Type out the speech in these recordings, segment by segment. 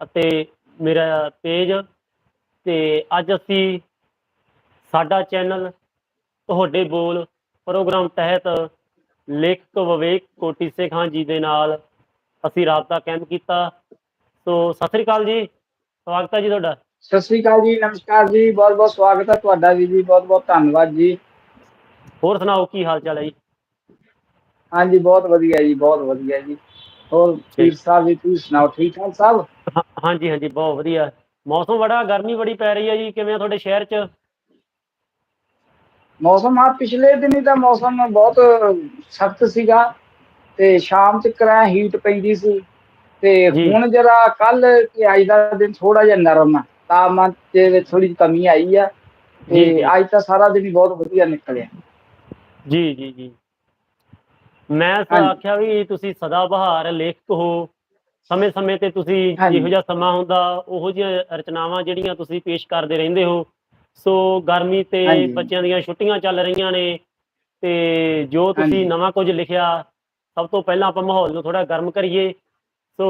ਅਤੇ ਮੇਰਾ ਪੇਜ ਤੇ ਅੱਜ ਅਸੀਂ ਸਾਡਾ ਚੈਨਲ ਤੁਹਾਡੇ ਬੋਲ ਪ੍ਰੋਗਰਾਮ ਤਹਿਤ ਲੇਖਕ ਵਿਵੇਕ ਕੋਟੀ ਸੇ ਖਾਨ ਜੀ ਦੇ ਨਾਲ ਅਸੀਂ ਰਾਬਤਾ ਕਾਇਮ ਕੀਤਾ। ਸੋ ਸਤਿ ਸ੍ਰੀ ਅਕਾਲ ਜੀ। ਸਵਾਗਤ ਹੈ ਜੀ ਤੁਹਾਡਾ। ਸਤਿ ਸ੍ਰੀ ਅਕਾਲ ਜੀ ਨਮਸਕਾਰ ਜੀ। ਬਹੁਤ ਬਹੁਤ ਸਵਾਗਤ ਹੈ ਤੁਹਾਡਾ ਵੀ ਜੀ। ਬਹੁਤ ਬਹੁਤ ਧੰਨਵਾਦ ਜੀ। ਹੋਰ ਸੁਣਾਓ ਕੀ ਹਾਲ ਚਾਲ ਹੈ ਜੀ? ਹਾਂਜੀ ਬਹੁਤ ਵਧੀਆ ਜੀ ਬਹੁਤ ਵਧੀਆ ਜੀ। ਹੋਰ ਪੀਰ ਸਾਹਿਬ ਜੀ ਤੁਸੀਂ ਸੁਣਾਓ ਠੀਕ ਠਾਕ ਸਭ? ਹਾਂ- ਹਾਂਜੀ ਹਾਂਜੀ ਬਹੁਤ ਵਧੀਆ। ਮੌਸਮ ਬੜਾ ਗਰਮੀ ਬੜੀ ਪੈ ਰਹੀ ਹੈ ਜੀ ਕਿਵੇਂ ਆ ਤੁਹਾਡੇ ਸ਼ਹਿਰ 'ਚ? ਮੌਸਮ ਆ ਪਿਛਲੇ ਦਿਨੀ ਦਾ ਮੌਸਮ ਬਹੁਤ ਸਖਤ ਸੀਗਾ ਤੇ ਸ਼ਾਮ ਤੱਕ ਐ ਹੀਟ ਪੈਂਦੀ ਸੀ ਤੇ ਜੀ। ਹੁਣ ਜਰਾ ਕੱਲ ਤੇ ਅੱਜ ਦਾ ਦਿਨ ਥੋੜਾ ਜਿਹਾ ਨਰਮ ਆ ਤਾਪਮਾਨ ਦੇ ਵਿੱਚ ਥੋੜੀ ਜਿਹੀ ਕਮੀ ਆਈ ਆ ਜੀ, ਜੀ। ਤੇ ਅੱਜ ਤਾਂ ਸਾਰਾ ਦਿਨ ਹੀ ਬਹੁਤ ਵਧੀਆ ਨਿਕਲਿਆ। ਜੀ ਜੀ ਜੀ। ਮੈਂ। ਆਖਿਆ ਵੀ ਤੁਸੀਂ ਸਦਾ ਬਹਾਰ ਲੇਖਕ ਹੋ ਸਮੇਂ-ਸਮੇਂ ਤੇ ਤੁਸੀਂ। ਜਿਹੋ ਜਿਹਾ ਸਮਾਂ ਹੁੰਦਾ ਉਹੋ ਜਿਹੀਆਂ ਰਚਨਾਵਾਂ ਜਿਹੜੀਆਂ ਤੁਸੀਂ ਪੇਸ਼ ਕਰਦੇ ਰਹਿੰਦੇ ਹੋ ਸੋ ਗਰਮੀ ਤੇ। ਬੱਚਿਆਂ ਦੀਆਂ ਛੁੱਟੀਆਂ ਚੱਲ ਰਹੀਆਂ ਨੇ ਤੇ ਜੋ ਤੁਸੀਂ। ਨਵਾਂ ਕੁਝ ਲਿਖਿਆ ਸਭ ਤੋਂ ਪਹਿਲਾਂ ਆਪਾਂ ਮਾਹੌਲ ਨੂੰ ਥੋੜਾ ਗਰਮ ਕਰੀਏ ਸੋ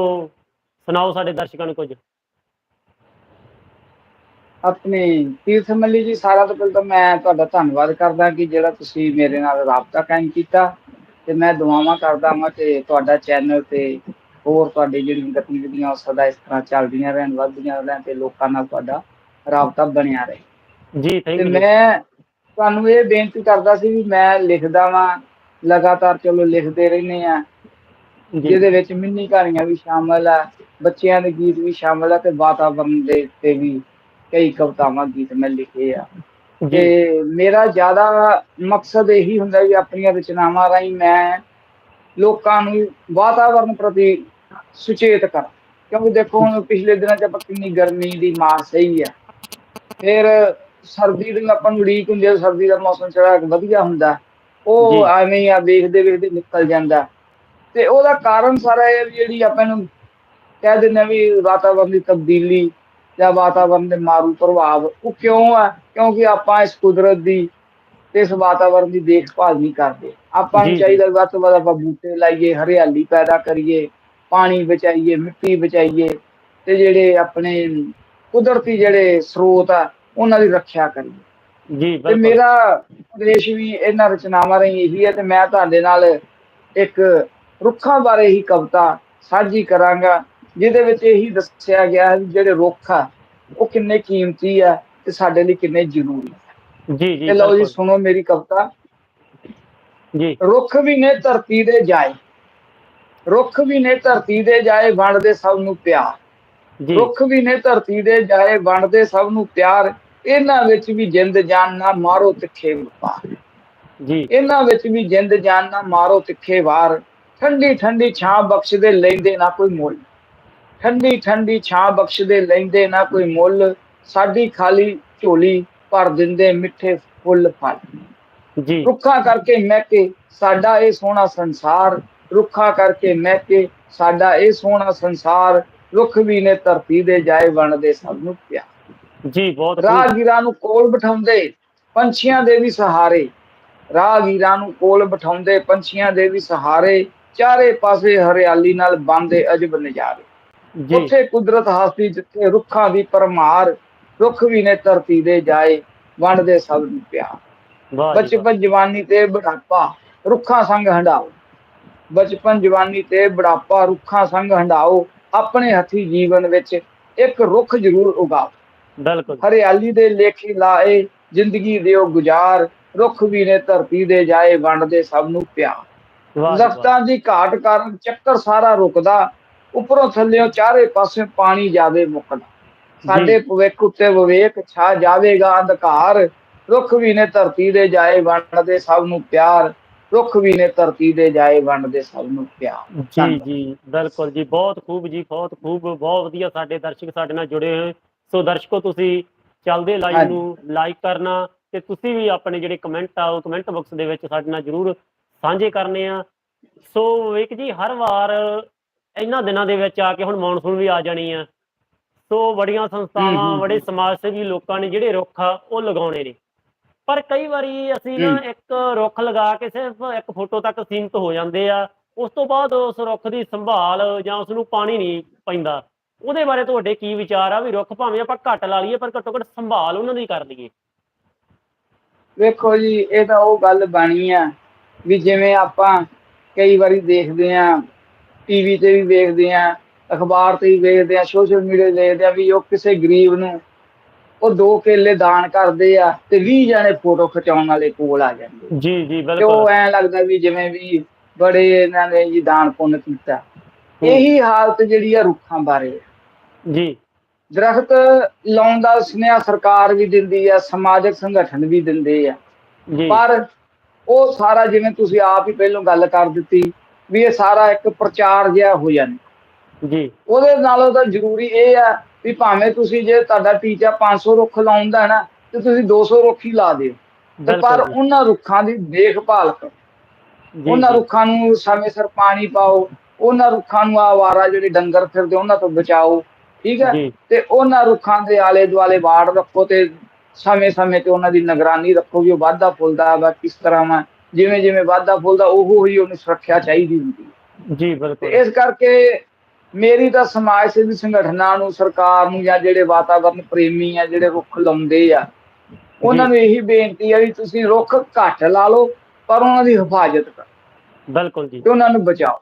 ਸੁਣਾਓ ਸਾਡੇ ਦਰਸ਼ਕਾਂ ਨੂੰ ਕੁਝ ਆਪਣੇ ਤੀਰਥ ਮੱਲੀ ਜੀ ਸਾਰਾ ਤੋਂ ਪਹਿਲਾਂ ਮੈਂ ਤੁਹਾਡਾ ਧੰਨਵਾਦ ਕਰਦਾ ਕਿ ਜਿਹੜਾ ਤੁਸੀਂ ਮੇਰੇ ਨਾਲ ਰਾਬਤਾ ਕਾਇਮ ਕੀਤਾ ਤੇ ਮੈਂ ਦੁਆਵਾਂ ਕਰਦਾ ਹਾਂ ਕਿ ਤੁਹਾਡਾ ਚੈਨਲ ਤੇ ਹੋਰ ਤੁਹਾਡੀ ਜਿਹੜੀਆਂ ਗਤੀਵਿਧੀਆਂ ਉਹ ਸਦਾ ਇਸ ਤਰ੍ਹਾਂ ਚੱਲਦੀਆਂ ਰਹਿਣ ਵੱਧਦੀਆਂ ਰਹਿਣ ਤੇ ਲੋਕਾਂ ਨਾਲ ਤੁਹਾਡਾ ਰਾਬਤਾ ਬਣਿਆ ਰਹੇ। ਜੀ ਥੈਂਕ ਤੇ ਯੂ ਮੈਂ ਤੁਹਾਨੂੰ ਇਹ ਬੇਨਤੀ ਕਰਦਾ ਸੀ ਵੀ ਮੈਂ ਲਿਖਦਾ ਵਾਂ ਲਗਾਤਾਰ ਚਲੋ ਲਿਖਦੇ ਰਹਿੰਦੇ ਆ ਜਿਹਦੇ ਵਿੱਚ ਮਿੰਨੀ ਕਹਾਣੀਆਂ ਵੀ ਸ਼ਾਮਲ ਆ ਬੱਚਿਆਂ ਦੇ ਗੀਤ ਵੀ ਸ਼ਾਮਲ ਆ ਤੇ ਵਾਤਾਵਰਣ ਦੇ ਉੱਤੇ ਵੀ ਕਈ ਕਵਿਤਾਵਾਂ ਗੀਤ ਮੈਂ ਲਿਖੇ ਆ। ਤੇ ਮੇਰਾ ਜ਼ਿਆਦਾ ਮਕਸਦ ਇਹੀ ਹੁੰਦਾ ਵੀ ਆਪਣੀਆਂ ਰਚਨਾਵਾਂ ਰਾਹੀਂ ਮੈਂ ਲੋਕਾਂ ਨੂੰ ਵਾਤਾਵਰਣ ਪ੍ਰਤੀ ਸੁਚੇਤ ਕਰਾਂ। ਕਿਉਂਕਿ ਦੇਖੋ ਹੁਣ ਪਿਛਲੇ ਦਿਨਾਂ 'ਚ ਆਪਾਂ ਕਿੰਨੀ ਗਰਮੀ ਦੀ ਮਾਰ ਸਹੀ ਆ। ਫਿਰ ਸਰਦੀ ਦੀ ਆਪਾਂ ਨੂੰ ਉਡੀਕ ਹੁੰਦੀ ਆ ਸਰਦੀ ਦਾ ਮੌਸਮ ਜਿਹੜਾ ਵਧੀਆ ਹੁੰਦਾ। ਉਹ ਐਵੇਂ ਆ ਵੇਖਦੇ ਵੇਖਦੇ ਨਿਕਲ ਜਾਂਦਾ। ਤੇ ਉਹਦਾ ਕਾਰਨ ਸਾਰਾ ਇਹ ਜਿਹੜੀ ਆਪਾਂ ਨੂੰ ਕਹਿ ਦਿੰਦੇ ਆ ਵੀ ਵਾਤਾਵਰਣ ਦੀ ਤਬਦੀਲੀ ਜਾਂ ਵਾਤਾਵਰਣ ਦੇ ਮਾਰੂ ਪ੍ਰਭਾਵ ਉਹ ਕਿਉਂ ਆ? ਕਿਉਂਕਿ ਆਪਾਂ ਇਸ ਕੁਦਰਤ ਦੀ ਤੇ ਇਸ ਵਾਤਾਵਰਣ ਦੀ ਦੇਖਭਾਲ ਨਹੀਂ ਕਰਦੇ। ਆਪਾਂ ਨੂੰ। ਚਾਹੀਦਾ ਵੱਧ ਤੋਂ ਵੱਧ ਆਪਾਂ ਬੂਟੇ ਲਾਈਏ ਹਰਿਆਲੀ ਪੈਦਾ ਕਰੀਏ ਪਾਣੀ ਬਚਾਈਏ ਮਿੱਟੀ ਬਚਾਈਏ ਤੇ ਜਿਹੜੇ ਆਪਣੇ ਕੁਦਰਤੀ ਜਿਹੜੇ ਸਰੋਤ ਆ ਉਹਨਾਂ ਦੀ ਰੱਖਿਆ ਕਰੀਏ। ਜੀ ਤੇ ਮੇਰਾ ਉਦੇਸ਼ ਵੀ ਇਹਨਾਂ ਰਚਨਾਵਾਂ ਰਾਹੀਂ ਇਹੀ ਹੈ ਤੇ ਮੈਂ ਤੁਹਾਡੇ ਨਾਲ ਇੱਕ ਰੁੱਖਾਂ ਬਾਰੇ ਹੀ ਕਵਿਤਾ ਸਾਂਝੀ ਕਰਾਂਗਾ। ਜਿਹਦੇ ਵਿੱਚ ਇਹੀ ਦੱਸਿਆ ਗਿਆ ਹੈ ਜਿਹੜੇ ਰੁੱਖ ਆ ਉਹ ਕਿੰਨੇ ਕੀਮਤੀ ਆ ਤੇ ਸਾਡੇ ਲਈ ਕਿੰਨੇ ਜ਼ਰੂਰੀ ਆ। ਜੀ ਜੀ ਲਓ ਜੀ। ਸੁਣੋ ਮੇਰੀ ਕਵਿਤਾ। ਜੀ। ਰੁੱਖ ਵੀ ਨੇ ਧਰਤੀ ਦੇ ਜਾਏ। ਰੁੱਖ ਵੀ ਨੇ ਧਰਤੀ ਦੇ ਜਾਏ ਵੰਡਦੇ ਸਭ ਨੂੰ ਪਿਆਰ। ਜੀ। ਰੁੱਖ ਵੀ ਨੇ ਧਰਤੀ ਦੇ ਜਾਏ ਵੰਡਦੇ ਸਭ ਨੂੰ ਪਿਆਰ। ਇਹਨਾਂ ਵਿੱਚ ਵੀ ਜਿੰਦ ਜਾਨ ਨਾ ਮਾਰੋ ਤਿੱਖੇ ਵਪਾਰ ਜੀ। ਇਹਨਾਂ ਵਿੱਚ ਵੀ ਜਿੰਦ ਜਾਨ ਨਾ ਮਾਰੋ ਤਿੱਖੇ ਵਾਰ। ਠੰਡੀ ਠੰਡੀ ਛਾਂ ਬਖਸ਼ਦੇ ਲੈਂਦੇ ਨਾ ਕੋਈ ਮੁੱਲ। ਠੰਡੀ ਠੰਡੀ ਛਾਂ ਬਖਸ਼ਦੇ ਲੈਂਦੇ ਨਾ ਕੋਈ ਮੁੱਲ। ਸਾਡੀ ਖਾਲੀ ਝੋਲੀ ਭਰ ਦਿੰਦੇ ਮਿੱਠੇ ਫੁੱਲ ਫਲ। ਜੀ। ਰੁੱਖਾਂ ਕਰਕੇ ਮਹਿਕੇ ਸਾਡਾ ਇਹ ਸੋਹਣਾ ਸੰਸਾਰ। ਰੁੱਖਾਂ ਕਰਕੇ ਮਹਿਕੇ ਸਾਡਾ ਇਹ ਸੋਹਣਾ ਸੰਸਾਰ। ਰੁੱਖ ਵੀ ਨੇ ਧਰਤੀ ਦੇ ਜਾਏ ਵੰਡਦੇ ਸਭ ਨੂੰ ਪਿਆਰ। ਜੀ ਬਹੁਤ। ਰਾਹਗੀਰਾਂ ਨੂੰ ਕੋਲ ਬਿਠਾਉਂਦੇ ਪੰਛੀਆਂ ਦੇ ਵੀ ਸਹਾਰੇ। ਰਾਹਗੀਰਾਂ ਨੂੰ ਕੋਲ ਬਿਠਾਉਂਦੇ ਪੰਛੀਆਂ ਦੇ ਵੀ ਸਹਾਰੇ। ਚਾਰੇ ਪਾਸੇ ਹਰਿਆਲੀ ਨਾਲ ਬੰਦੇ ਅਜਬ ਨਜ਼ਾਰੇ। ਉੱਥੇ ਕੁਦਰਤ ਹਸਤੀ ਜਿੱਥੇ ਰੁੱਖਾਂ ਦੀ ਪਰਮਾਰ ਰੁੱਖ ਵੀ ਨੇ ਧਰਤੀ ਦੇ ਜਾਏ ਵੰਡਦੇ ਸਭ ਨੂੰ ਪਿਆਰ। ਵਾਹ। ਬਚਪਨ ਜਵਾਨੀ ਤੇ ਬੁਢਾਪਾ ਰੁੱਖਾਂ ਸੰਗ ਹੰਡਾਓ। ਬਚਪਨ ਜਵਾਨੀ ਤੇ ਬੁਢਾਪਾ ਰੁੱਖਾਂ ਸੰਗ ਹੰਡਾਓ। ਆਪਣੇ ਹੱਥੀ ਜੀਵਨ ਵਿੱਚ ਇੱਕ ਰੁੱਖ ਜ਼ਰੂਰ ਉਗਾਓ। ਬਿਲਕੁਲ। ਹਰਿਆਲੀ ਦੇ ਲੇਖੀ ਲਾਏ ਜ਼ਿੰਦਗੀ ਦਿਓ ਗੁਜ਼ਾਰ। ਰੁੱਖ ਵੀ ਨੇ ਧਰਤੀ ਦੇ ਜਾਏ ਵੰਡਦੇ ਸਭ ਨੂੰ ਪਿਆਰ। ਵਾਹ ਜੀ ਵਾਹ। ਦਰਖਤਾਂ ਦੀ ਘਾਟ ਕਾਰਨ ਚੱਕਰ ਸਾਰਾ ਰੁਕਦਾ। ਉੱਪਰੋਂ ਥੱਲਿਓਂ ਚਾਰੇ ਪਾਸੇ ਪਾਣੀ ਜਾਵੇ ਮੁੱਕਦਾ ਸਾਡੇ ਭਵਿੱਖ ਉੱਤੇ ਵਿਵੇਕ ਛਾ ਜਾਵੇਗਾ ਅੰਧਕਾਰ। ਰੁੱਖ ਵੀ ਨੇ ਧਰਤੀ ਦੇ ਜਾਏ ਵੰਡਦੇ ਸਭ ਨੂੰ ਪਿਆਰ। ਰੁੱਖ ਵੀ ਨੇ ਧਰਤੀ ਦੇ ਜਾਏ ਵੰਡਦੇ ਸਭ ਨੂੰ ਪਿਆਰ। ਜੀ। ਜੀ ਬਿਲਕੁਲ ਜੀ ਬਹੁਤ ਖੂਬ ਜੀ ਬਹੁਤ ਖੂਬ ਬਹੁਤ ਵਧੀਆ ਸਾਡੇ ਦਰਸ਼ਕ ਸਾਡੇ ਨਾਲ ਜੁੜੇ ਹੋਏ। ਸੋ ਦਰਸ਼ਕੋ ਤੁਸੀਂ ਚੱਲਦੇ ਲਾਈਵ। ਨੂੰ ਲਾਈਕ ਕਰਨਾ ਤੇ ਤੁਸੀਂ ਵੀ ਆਪਣੇ ਜਿਹੜੇ ਕਮੈਂਟ ਆ ਉਹ ਕਮੈਂਟ ਬਾਕਸ ਦੇ ਵਿੱਚ ਸਾਡੇ ਨਾਲ ਜਰੂਰ ਸਾਂਝੇ ਕਰਨੇ ਆ। ਸੋ ਵਿਵੇਕ ਜੀ ਹਰ ਵਾਰ ਇਹਨਾਂ ਦਿਨਾਂ ਦੇ ਵਿੱਚ ਆ ਕੇ ਹੁਣ ਮੌਨਸੂਨ ਵੀ ਆ ਜਾਣੀ ਆ। ਸੋ ਬੜੀਆਂ ਸੰਸਥਾਵਾਂ ਬੜੇ। ਸਮਾਜ ਸੇਵੀ ਲੋਕਾਂ ਨੇ ਜਿਹੜੇ ਰੁੱਖ ਆ ਉਹ ਲਗਾਉਣੇ ਨੇ। ਪਰ ਕਈ ਵਾਰੀ ਅਸੀਂ ਨਾ। ਇੱਕ ਰੁੱਖ ਲਗਾ ਕੇ ਸਿਰਫ ਇੱਕ ਫੋਟੋ ਤੱਕ ਸੀਮਿਤ ਹੋ ਜਾਂਦੇ ਆ। ਉਸ ਤੋਂ ਬਾਅਦ ਉਸ ਰੁੱਖ ਦੀ ਸੰਭਾਲ ਜਾਂ ਉਸ ਨੂੰ ਪਾਣੀ ਨਹੀਂ ਪੈਂਦਾ। ਉਹਦੇ ਬਾਰੇ ਤੁਹਾਡੇ ਕੀ ਵਿਚਾਰ ਆ ਵੀ ਰੁੱਖ ਭਾਵੇਂ ਆਪਾਂ ਘੱਟ ਲਾ ਲਈਏ ਪਰ ਘੱਟੋ ਘੱਟ ਸੰਭਾਲ ਉਹਨਾਂ ਦੀ ਕਰ ਲਈਏ? ਵੇਖੋ ਜੀ ਇਹ ਤਾਂ ਉਹ ਗੱਲ ਬਣੀ ਆ ਵੀ ਜਿਵੇਂ ਆਪਾਂ ਕਈ ਵਾਰੀ ਦੇਖਦੇ ਆ ਟੀਵੀ ਤੇ ਵੀ ਵੇਖਦੇ ਆ ਅਖਬਾਰ ਤੇ ਵੀ ਵੇਖਦੇ ਆ ਸੋਸ਼ਲ ਮੀਡੀਆ ਤੇ ਦੇਖਦੇ ਆ ਵੀ ਉਹ ਕਿਸੇ ਗਰੀਬ ਨੂੰ ਉਹ ਦੋ ਕੇਲੇ ਦਾਨ ਕਰਦੇ ਆ ਤੇ 20 ਜਣੇ ਫੋਟੋ ਖਿਚਾਉਣ ਵਾਲੇ ਕੋਲ ਆ ਜਾਂਦੇ ਜੀ ਜੀ ਤੇ ਉਹ ਬਿਲਕੁਲ ਐਂ ਲੱਗਦਾ ਵੀ ਜਿਵੇਂ ਵੀ ਬੜੇ ਇਹਨਾਂ ਨੇ ਜੀ ਦਾਨ ਪੁੰਨ ਕੀਤਾ। ਇਹੀ ਹਾਲਤ ਜਿਹੜੀ ਆ ਰੁੱਖਾਂ ਬਾਰੇ। ਜੀ। ਦਰਖਤ ਲਾਉਣ ਦਾ ਸੁਨੇਹਾ ਸਰਕਾਰ ਵੀ ਦਿੰਦੀ ਆ ਸਮਾਜਿਕ ਸੰਗਠਨ ਵੀ ਦਿੰਦੇ ਆ। ਜੀ। ਪਰ ਉਹ ਸਾਰਾ ਜਿਵੇਂ ਤੁਸੀਂ ਆਪ ਹੀ ਪਹਿਲਾਂ ਗੱਲ ਕਰ ਦਿੱਤੀ ਵੀ ਇਹ ਸਾਰਾ ਇੱਕ ਪ੍ਰਚਾਰ ਜਿਹਾ ਹੋ ਜਾਂਦਾ ਜੀ। ਉਹਦੇ ਨਾਲੋਂ ਤਾਂ ਜ਼ਰੂਰੀ ਇਹ ਆ ਵੀ ਭਾਵੇਂ ਤੁਸੀਂ ਜੇ ਤੁਹਾਡਾ ਟੀਚਾ 500 ਰੁੱਖ ਲਾਉਣ ਦਾ ਹੈ ਨਾ ਤੇ ਤੁਸੀਂ 200 ਰੁੱਖ ਹੀ ਲਾ ਦਿਓ। ਤੇ ਪਰ। ਉਹਨਾਂ ਰੁੱਖਾਂ ਦੀ ਦੇਖਭਾਲ ਕਰੋ। ਉਹਨਾਂ। ਰੁੱਖਾਂ ਨੂੰ ਸਮੇਂ ਸਿਰ ਪਾਣੀ ਪਾਓ ਉਹਨਾਂ ਰੁੱਖਾਂ ਨੂੰ ਆਵਾਰਾ ਜਿਹੜੇ ਡੰਗਰ ਫਿਰਦੇ ਉਹਨਾਂ ਤੋਂ ਬਚਾਓ ਠੀਕ ਹੈ? ਤੇ ਉਹਨਾਂ ਰੁੱਖਾਂ ਦੇ ਆਲੇ ਦੁਆਲੇ ਬਾੜ ਰੱਖੋ ਤੇ ਸਮੇਂ-ਸਮੇਂ ਤੇ ਉਹਨਾਂ ਦੀ ਨਿਗਰਾਨੀ ਰੱਖੋ ਵੀ ਉਹ ਵਾਧਾ ਫੁੱਲਦਾ ਵਾ ਕਿਸ ਤਰ੍ਹਾਂ ਵਾ। ਜਿਵੇਂ ਜਿਵੇਂ ਵਾਧਾ ਫੁੱਲਦਾ ਉਹ ਹੀ ਉਹਨੂੰ ਸੁਰੱਖਿਆ ਚਾਹੀਦੀ ਹੁੰਦੀ ਹੈ। ਜੀ ਬਿਲਕੁਲ। ਇਸ ਕਰਕੇ ਮੇਰੀ ਤਾਂ ਸਮਾਜ ਸੇਵੀ ਸੰਗਠਨਾਂ ਨੂੰ ਸਰਕਾਰ ਨੂੰ ਜਾਂ ਜਿਹੜੇ ਵਾਤਾਵਰਨ ਪ੍ਰੇਮੀ ਆ ਜਿਹੜੇ ਰੁੱਖ ਲਾਉਂਦੇ ਆ ਉਹਨਾਂ ਨੂੰ ਇਹੀ ਬੇਨਤੀ ਆ ਵੀ ਤੁਸੀਂ ਰੁੱਖ ਘੱਟ ਲਾ ਲਓ ਪਰ ਉਹਨਾਂ ਦੀ ਹਿਫਾਜ਼ਤ ਕਰੋ। ਬਿਲਕੁਲ ਜੀ। ਤੇ ਉਹਨਾਂ ਨੂੰ ਬਚਾਓ।